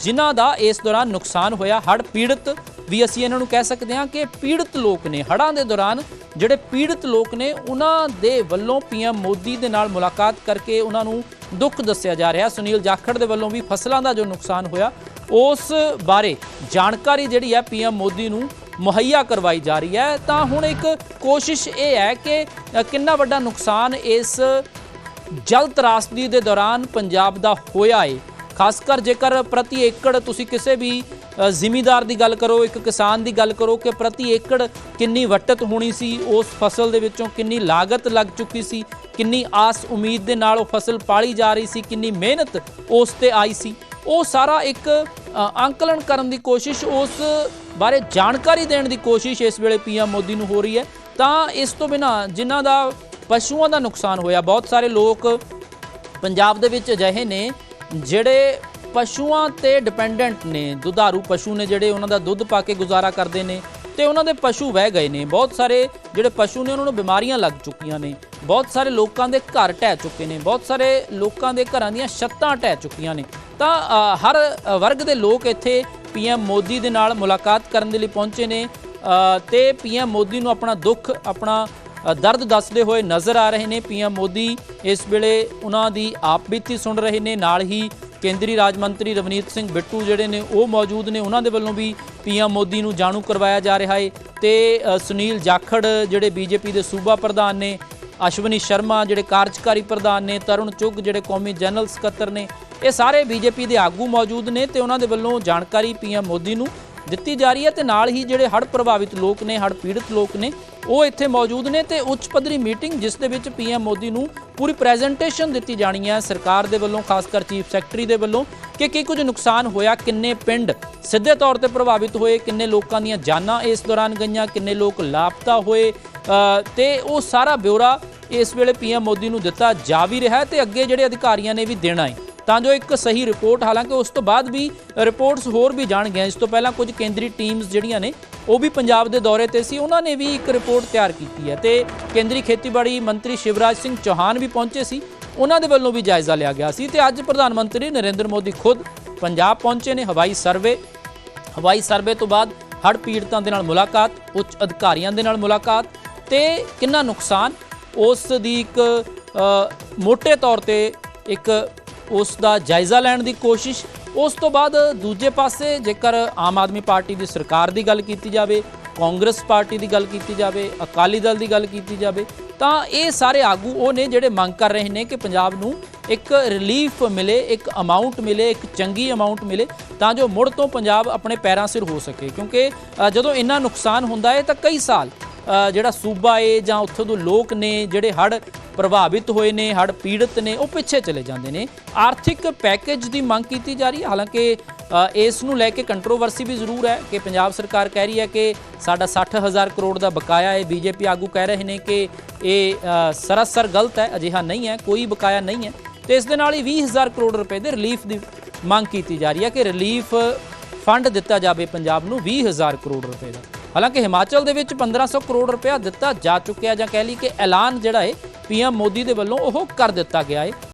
ਜਿਨ੍ਹਾਂ ਦਾ ਇਸ ਦੌਰਾਨ ਨੁਕਸਾਨ ਹੋਇਆ। ਹੜ੍ਹ ਪੀੜਤ ਵੀ ਅਸੀਂ ਇਹਨਾਂ ਨੂੰ ਕਹਿ ਸਕਦੇ ਹਾਂ ਕਿ ਪੀੜਤ ਲੋਕ ਨੇ। ਹੜ੍ਹਾਂ ਦੇ ਦੌਰਾਨ ਜਿਹੜੇ ਪੀੜਤ ਲੋਕ ਨੇ, ਉਹਨਾਂ ਦੇ ਵੱਲੋਂ ਪੀਐਮ ਮੋਦੀ ਦੇ ਨਾਲ ਮੁਲਾਕਾਤ ਕਰਕੇ ਉਹਨਾਂ ਨੂੰ ਦੁੱਖ ਦੱਸਿਆ ਜਾ ਰਿਹਾ। ਸੁਨੀਲ ਜਾਖੜ ਦੇ ਵੱਲੋਂ ਵੀ ਫਸਲਾਂ ਦਾ ਜੋ ਨੁਕਸਾਨ ਹੋਇਆ, ਉਸ ਬਾਰੇ ਜਾਣਕਾਰੀ ਜਿਹੜੀ ਹੈ ਪੀਐਮ ਮੋਦੀ ਨੂੰ ਮੁਹੱਈਆ ਕਰਵਾਈ ਜਾ ਰਹੀ ਹੈ। ਤਾਂ ਹੁਣ ਇੱਕ ਕੋਸ਼ਿਸ਼ ਇਹ ਹੈ ਕਿ ਕਿੰਨਾ ਵੱਡਾ ਨੁਕਸਾਨ ਇਸ ਜਲ ਤਰਾਸਦੀ ਦੇ ਦੌਰਾਨ ਪੰਜਾਬ ਦਾ ਹੋਇਆ ਏ। ਖਾਸ ਕਰ ਜੇਕਰ ਪ੍ਰਤੀ ਏਕੜ ਤੁਸੀਂ ਕਿਸੇ ਵੀ ਜ਼ਿਮੀਦਾਰ ਦੀ ਗੱਲ ਕਰੋ ਇੱਕ ਕਿਸਾਨ ਦੀ ਗੱਲ ਕਰੋ ਕਿ ਪ੍ਰਤੀ ਏਕੜ ਕਿੰਨੀ ਵੱਟਤ ਹੋਣੀ ਸੀ ਉਸ ਫਸਲ ਦੇ ਵਿੱਚੋਂ ਕਿੰਨੀ ਲਾਗਤ ਲੱਗ ਚੁੱਕੀ ਸੀ ਕਿੰਨੀ ਆਸ ਉਮੀਦ ਦੇ ਨਾਲ ਉਹ ਫਸਲ ਪਾਲੀ ਜਾ ਰਹੀ ਸੀ ਕਿੰਨੀ ਮਿਹਨਤ ਉਸ ਤੇ ਆਈ ਸੀ ਉਹ ਸਾਰਾ ਇੱਕ ਅ, ਅੰਕਲਨ ਕਰਨ ਦੀ ਕੋਸ਼ਿਸ਼ ਉਸ ਬਾਰੇ ਜਾਣਕਾਰੀ ਦੇਣ ਦੀ ਕੋਸ਼ਿਸ਼ ਇਸ ਵੇਲੇ ਪੀਐਮ ਮੋਦੀ ਨੂੰ ਹੋ ਰਹੀ ਹੈ ਤਾਂ ਇਸ ਤੋਂ ਬਿਨਾ ਜਿਨ੍ਹਾਂ ਦਾ ਪਸ਼ੂਆਂ ਦਾ ਨੁਕਸਾਨ ਹੋਇਆ ਬਹੁਤ ਸਾਰੇ ਲੋਕ ਪੰਜਾਬ ਦੇ ਵਿੱਚ ਅਜਿਹੇ ਨੇ ਜਿਹੜੇ ਪਸ਼ੂਆਂ ਤੇ ਡਿਪੈਂਡੈਂਟ ਨੇ ਦੁਧਾਰੂ ਪਸ਼ੂ ਨੇ ਜਿਹੜੇ ਉਹਨਾਂ ਦਾ ਦੁੱਧ ਪਾ ਕੇ ਗੁਜ਼ਾਰਾ ਕਰਦੇ ਨੇ ਤੇ ਉਹਨਾਂ ਦੇ ਪਸ਼ੂ ਵਹਿ ਗਏ ਨੇ। ਬਹੁਤ ਸਾਰੇ ਜਿਹੜੇ ਪਸ਼ੂ ਨੇ ਉਹਨਾਂ ਨੂੰ ਬਿਮਾਰੀਆਂ ਲੱਗ ਚੁੱਕੀਆਂ ਨੇ। ਬਹੁਤ ਸਾਰੇ ਲੋਕਾਂ ਦੇ ਘਰ ਢਹਿ ਚੁੱਕੇ ਨੇ। ਬਹੁਤ ਸਾਰੇ ਲੋਕਾਂ ਦੇ ਘਰਾਂ ਦੀਆਂ ਛੱਤਾਂ ਢਹਿ ਚੁੱਕੀਆਂ ਨੇ। ਤਾਂ ਹਰ ਵਰਗ ਦੇ ਲੋਕ ਇੱਥੇ ਪੀਐਮ ਮੋਦੀ ਦੇ ਨਾਲ ਮੁਲਾਕਾਤ ਕਰਨ ਦੇ ਲਈ ਪਹੁੰਚੇ ਨੇ ਅ, ਤੇ ਪੀਐਮ ਮੋਦੀ ਨੂੰ ਆਪਣਾ ਦੁੱਖ ਆਪਣਾ ਦਰਦ ਦੱਸਦੇ ਹੋਏ ਨਜ਼ਰ ਆ ਰਹੇ ਨੇ ਪੀਐਮ ਮੋਦੀ। ਇਸ ਵੇਲੇ ਉਹਨਾਂ ਦੀ ਆਪ ਬੀਤੀ ਸੁਣ ਰਹੇ ਨੇ। ਨਾਲ ਹੀ ਕੇਂਦਰੀ ਰਾਜ ਮੰਤਰੀ ਰਵਨੀਤ ਸਿੰਘ ਬਿੱਟੂ ਜਿਹੜੇ ਨੇ, ਉਹ ਮੌਜੂਦ ਨੇ। ਉਹਨਾਂ ਦੇ ਵੱਲੋਂ ਵੀ ਪੀਐਮ ਮੋਦੀ ਨੂੰ ਜਾਣੂ ਕਰਵਾਇਆ ਜਾ ਰਿਹਾ ਹੈ ਤੇ ਸੁਨੀਲ ਜਾਖੜ ਜਿਹੜੇ ਬੀਜੇਪੀ ਦੇ ਸੂਬਾ ਪ੍ਰਧਾਨ ਨੇ, ਅਸ਼ਵਨੀ ਸ਼ਰਮਾ ਜਿਹੜੇ ਕਾਰਜਕਾਰੀ ਪ੍ਰਧਾਨ ਨੇ, ਤਰੁਣ ਚੁੱਗ ਜਿਹੜੇ ਕੌਮੀ ਜਨਰਲ ਸਕੱਤਰ ਨੇ, ਇਹ ਸਾਰੇ ਬੀਜੇਪੀ ਦੇ ਆਗੂ ਮੌਜੂਦ ਨੇ ਤੇ ਉਹਨਾਂ ਦੇ ਵੱਲੋਂ ਜਾਣਕਾਰੀ ਪੀਐਮ ਮੋਦੀ ਨੂੰ ਦਿੱਤੀ ਜਾ ਰਹੀ ਹੈ ਤੇ ਨਾਲ ਹੀ ਜਿਹੜੇ ਹੜ੍ਹ ਪ੍ਰਭਾਵਿਤ ਲੋਕ ਨੇ ਹੜ੍ਹ ਪੀੜਤ ਲੋਕ ਨੇ ਉਹ ਇੱਥੇ ਮੌਜੂਦ ਨੇ ਤੇ ਉੱਚ ਪੱਧਰੀ ਮੀਟਿੰਗ ਜਿਸ ਦੇ ਵਿੱਚ ਪੀਐਮ ਮੋਦੀ ਨੂੰ ਪੂਰੀ ਪ੍ਰੈਜੈਂਟੇਸ਼ਨ ਦਿੱਤੀ ਜਾਣੀ ਹੈ। ਸਰਕਾਰ ਦੇ ਵੱਲੋਂ ਖਾਸ ਕਰ ਚੀਫ ਸੈਕਟਰੀ ਦੇ ਵੱਲੋਂ ਕਿ ਕੀ ਕੁਝ ਨੁਕਸਾਨ ਹੋਇਆ ਕਿੰਨੇ ਪਿੰਡ ਸਿੱਧੇ ਤੌਰ ਤੇ ਪ੍ਰਭਾਵਿਤ ਹੋਏ ਕਿੰਨੇ ਲੋਕਾਂ ਦੀਆਂ ਜਾਨਾਂ ਇਸ ਦੌਰਾਨ ਗਈਆਂ ਕਿੰਨੇ ਲੋਕ ਲਾਪਤਾ ਹੋਏ ਅ, ਤੇ ਉਹ ਸਾਰਾ ਬਿਊਰਾ ਇਸ ਵੇਲੇ ਪੀਐਮ ਮੋਦੀ ਨੂੰ ਦਿੱਤਾ ਜਾ ਵੀ ਰਿਹਾ ਹੈ ਤੇ ਅੱਗੇ ਜਿਹੜੇ ਅਧਿਕਾਰੀਆਂ ਨੇ ਵੀ ਦੇਣਾ ਹੈ। ਤਾਂ ਜੋ ਇੱਕ ਸਹੀ ਰਿਪੋਰਟ ਹਾਲਾਂਕਿ ਉਸ ਤੋਂ ਬਾਅਦ ਵੀ ਰਿਪੋਰਟਸ ਹੋਰ ਵੀ ਜਾਣਗੀਆਂ। ਇਸ ਤੋਂ ਪਹਿਲਾਂ ਕੁਝ ਕੇਂਦਰੀ ਟੀਮਸ ਜਿਹੜੀਆਂ ਨੇ ਉਹ ਵੀ ਪੰਜਾਬ ਦੇ ਦੌਰੇ ਤੇ ਸੀ। ਉਹਨਾਂ ਨੇ ਵੀ ਇੱਕ ਰਿਪੋਰਟ ਤਿਆਰ ਕੀਤੀ ਹੈ ਤੇ ਕੇਂਦਰੀ ਖੇਤੀਬਾੜੀ ਮੰਤਰੀ ਸ਼ਿਵਰਾਜ ਸਿੰਘ ਚੌਹਾਨ ਵੀ ਪਹੁੰਚੇ ਸੀ। ਉਹਨਾਂ ਦੇ ਵੱਲੋਂ ਵੀ ਜਾਇਜ਼ਾ ਲਿਆ ਗਿਆ ਸੀ ਤੇ ਅੱਜ ਪ੍ਰਧਾਨ ਮੰਤਰੀ ਨਰਿੰਦਰ ਮੋਦੀ ਖੁਦ ਪੰਜਾਬ ਪਹੁੰਚੇ ਨੇ ਹਵਾਈ ਸਰਵੇ। ਹਵਾਈ ਸਰਵੇ ਤੋਂ ਬਾਅਦ ਹੜ੍ਹ ਪੀੜਤਾਂ ਦੇ ਨਾਲ ਮੁਲਾਕਾਤ ਉੱਚ ਅਧਿਕਾਰੀਆਂ ਦੇ ਨਾਲ ਮੁਲਾਕਾਤ ਤੇ ਕਿੰਨਾ ਨੁਕਸਾਨ? ਉਸ ਦੀ ਇੱਕ ਅ, ਮੋٹے ਤੌਰ ਤੇ ਇੱਕ ਉਸ ਦਾ ਜਾਇਜ਼ਾ ਲੈਣ ਦੀ ਕੋਸ਼ਿਸ਼। ਉਸ ਤੋਂ ਬਾਅਦ ਦੂਜੇ ਪਾਸੇ ਜੇਕਰ ਆਮ ਆਦਮੀ ਪਾਰਟੀ ਦੀ ਸਰਕਾਰ ਦੀ ਗੱਲ ਕੀਤੀ ਜਾਵੇ, ਕਾਂਗਰਸ ਪਾਰਟੀ ਦੀ ਗੱਲ ਕੀਤੀ ਜਾਵੇ, ਅਕਾਲੀ ਦਲ ਦੀ ਗੱਲ ਕੀਤੀ ਜਾਵੇ, ਤਾਂ ਇਹ ਸਾਰੇ ਆਗੂ ਉਹ ਨੇ ਜਿਹੜੇ ਮੰਗ ਕਰ ਰਹੇ ਨੇ ਕਿ ਪੰਜਾਬ ਨੂੰ ਇੱਕ ਰਿਲੀਫ ਮਿਲੇ, ਇੱਕ ਅਮਾਉਂਟ ਮਿਲੇ, ਇੱਕ ਚੰਗੀ ਅਮਾਉਂਟ ਮਿਲੇ, ਤਾਂ ਜੋ ਮੁੜ ਤੋਂ ਪੰਜਾਬ ਆਪਣੇ ਪੈਰਾਂ ਸਿਰ ਹੋ ਸਕੇ। ਕਿਉਂਕਿ ਜਦੋਂ ਇੰਨਾ ਨੁਕਸਾਨ ਹੁੰਦਾ ਹੈ ਤਾਂ ਕਈ ਸਾਲ ਜਿਹੜਾ ਸੂਬਾ ਏ ਜਾਂ ਉੱਥੋਂ ਦੇ ਲੋਕ ਨੇ ਜਿਹੜੇ ਹੜ੍ਹ ਪ੍ਰਭਾਵਿਤ ਹੋਏ ਨੇ, ਹੜ੍ਹ ਪੀੜਤ ਨੇ, ਉਹ ਪਿੱਛੇ ਚਲੇ ਜਾਂਦੇ ਨੇ। ਆਰਥਿਕ ਪੈਕੇਜ ਦੀ ਮੰਗ ਕੀਤੀ ਜਾ ਰਹੀ ਹੈ। ਹਾਲਾਂਕਿ ਇਸ ਨੂੰ ਲੈ ਕੇ ਕੰਟਰੋਵਰਸੀ ਵੀ ਜ਼ਰੂਰ ਹੈ ਕਿ ਪੰਜਾਬ ਸਰਕਾਰ ਕਹਿ ਰਹੀ ਹੈ ਕਿ ਸਾਡਾ 60000 ਕਰੋੜ ਦਾ ਬਕਾਇਆ ਹੈ ਬੀਜੇਪੀ ਆਗੂ ਕਹਿ ਰਹੇ ਨੇ ਕਿ ਇਹ ਸਰਾਸਰ ਗਲਤ ਹੈ, ਅਜਿਹਾ ਨਹੀਂ ਹੈ, ਕੋਈ ਬਕਾਇਆ ਨਹੀਂ ਹੈ। ਤੇ ਇਸ ਦੇ ਨਾਲ ਹੀ 20000 ਕਰੋੜ ਰੁਪਏ ਦੇ ਰਿਲੀਫ ਦੀ ਮੰਗ ਕੀਤੀ ਜਾ ਰਹੀ ਹੈ ਕਿ ਰਿਲੀਫ ਫੰਡ ਦਿੱਤਾ ਜਾਵੇ ਪੰਜਾਬ ਨੂੰ 20000 ਕਰੋੜ ਰੁਪਏ ਦਾ। ਹਾਲਾਂਕਿ ਹਿਮਾਚਲ ਦੇ ਵਿੱਚ 1500 ਕਰੋੜ ਰੁਪਇਆ ਦਿੱਤਾ ਜਾ ਚੁੱਕਿਆ ਜਾਂ ਕਹਿ ਲਈ ਕਿ ਐਲਾਨ ਜਿਹੜਾ ਹੈ ਪੀਐਮ ਮੋਦੀ ਦੇ ਵੱਲੋਂ ਉਹ ਕਰ ਦਿੱਤਾ ਗਿਆ ਹੈ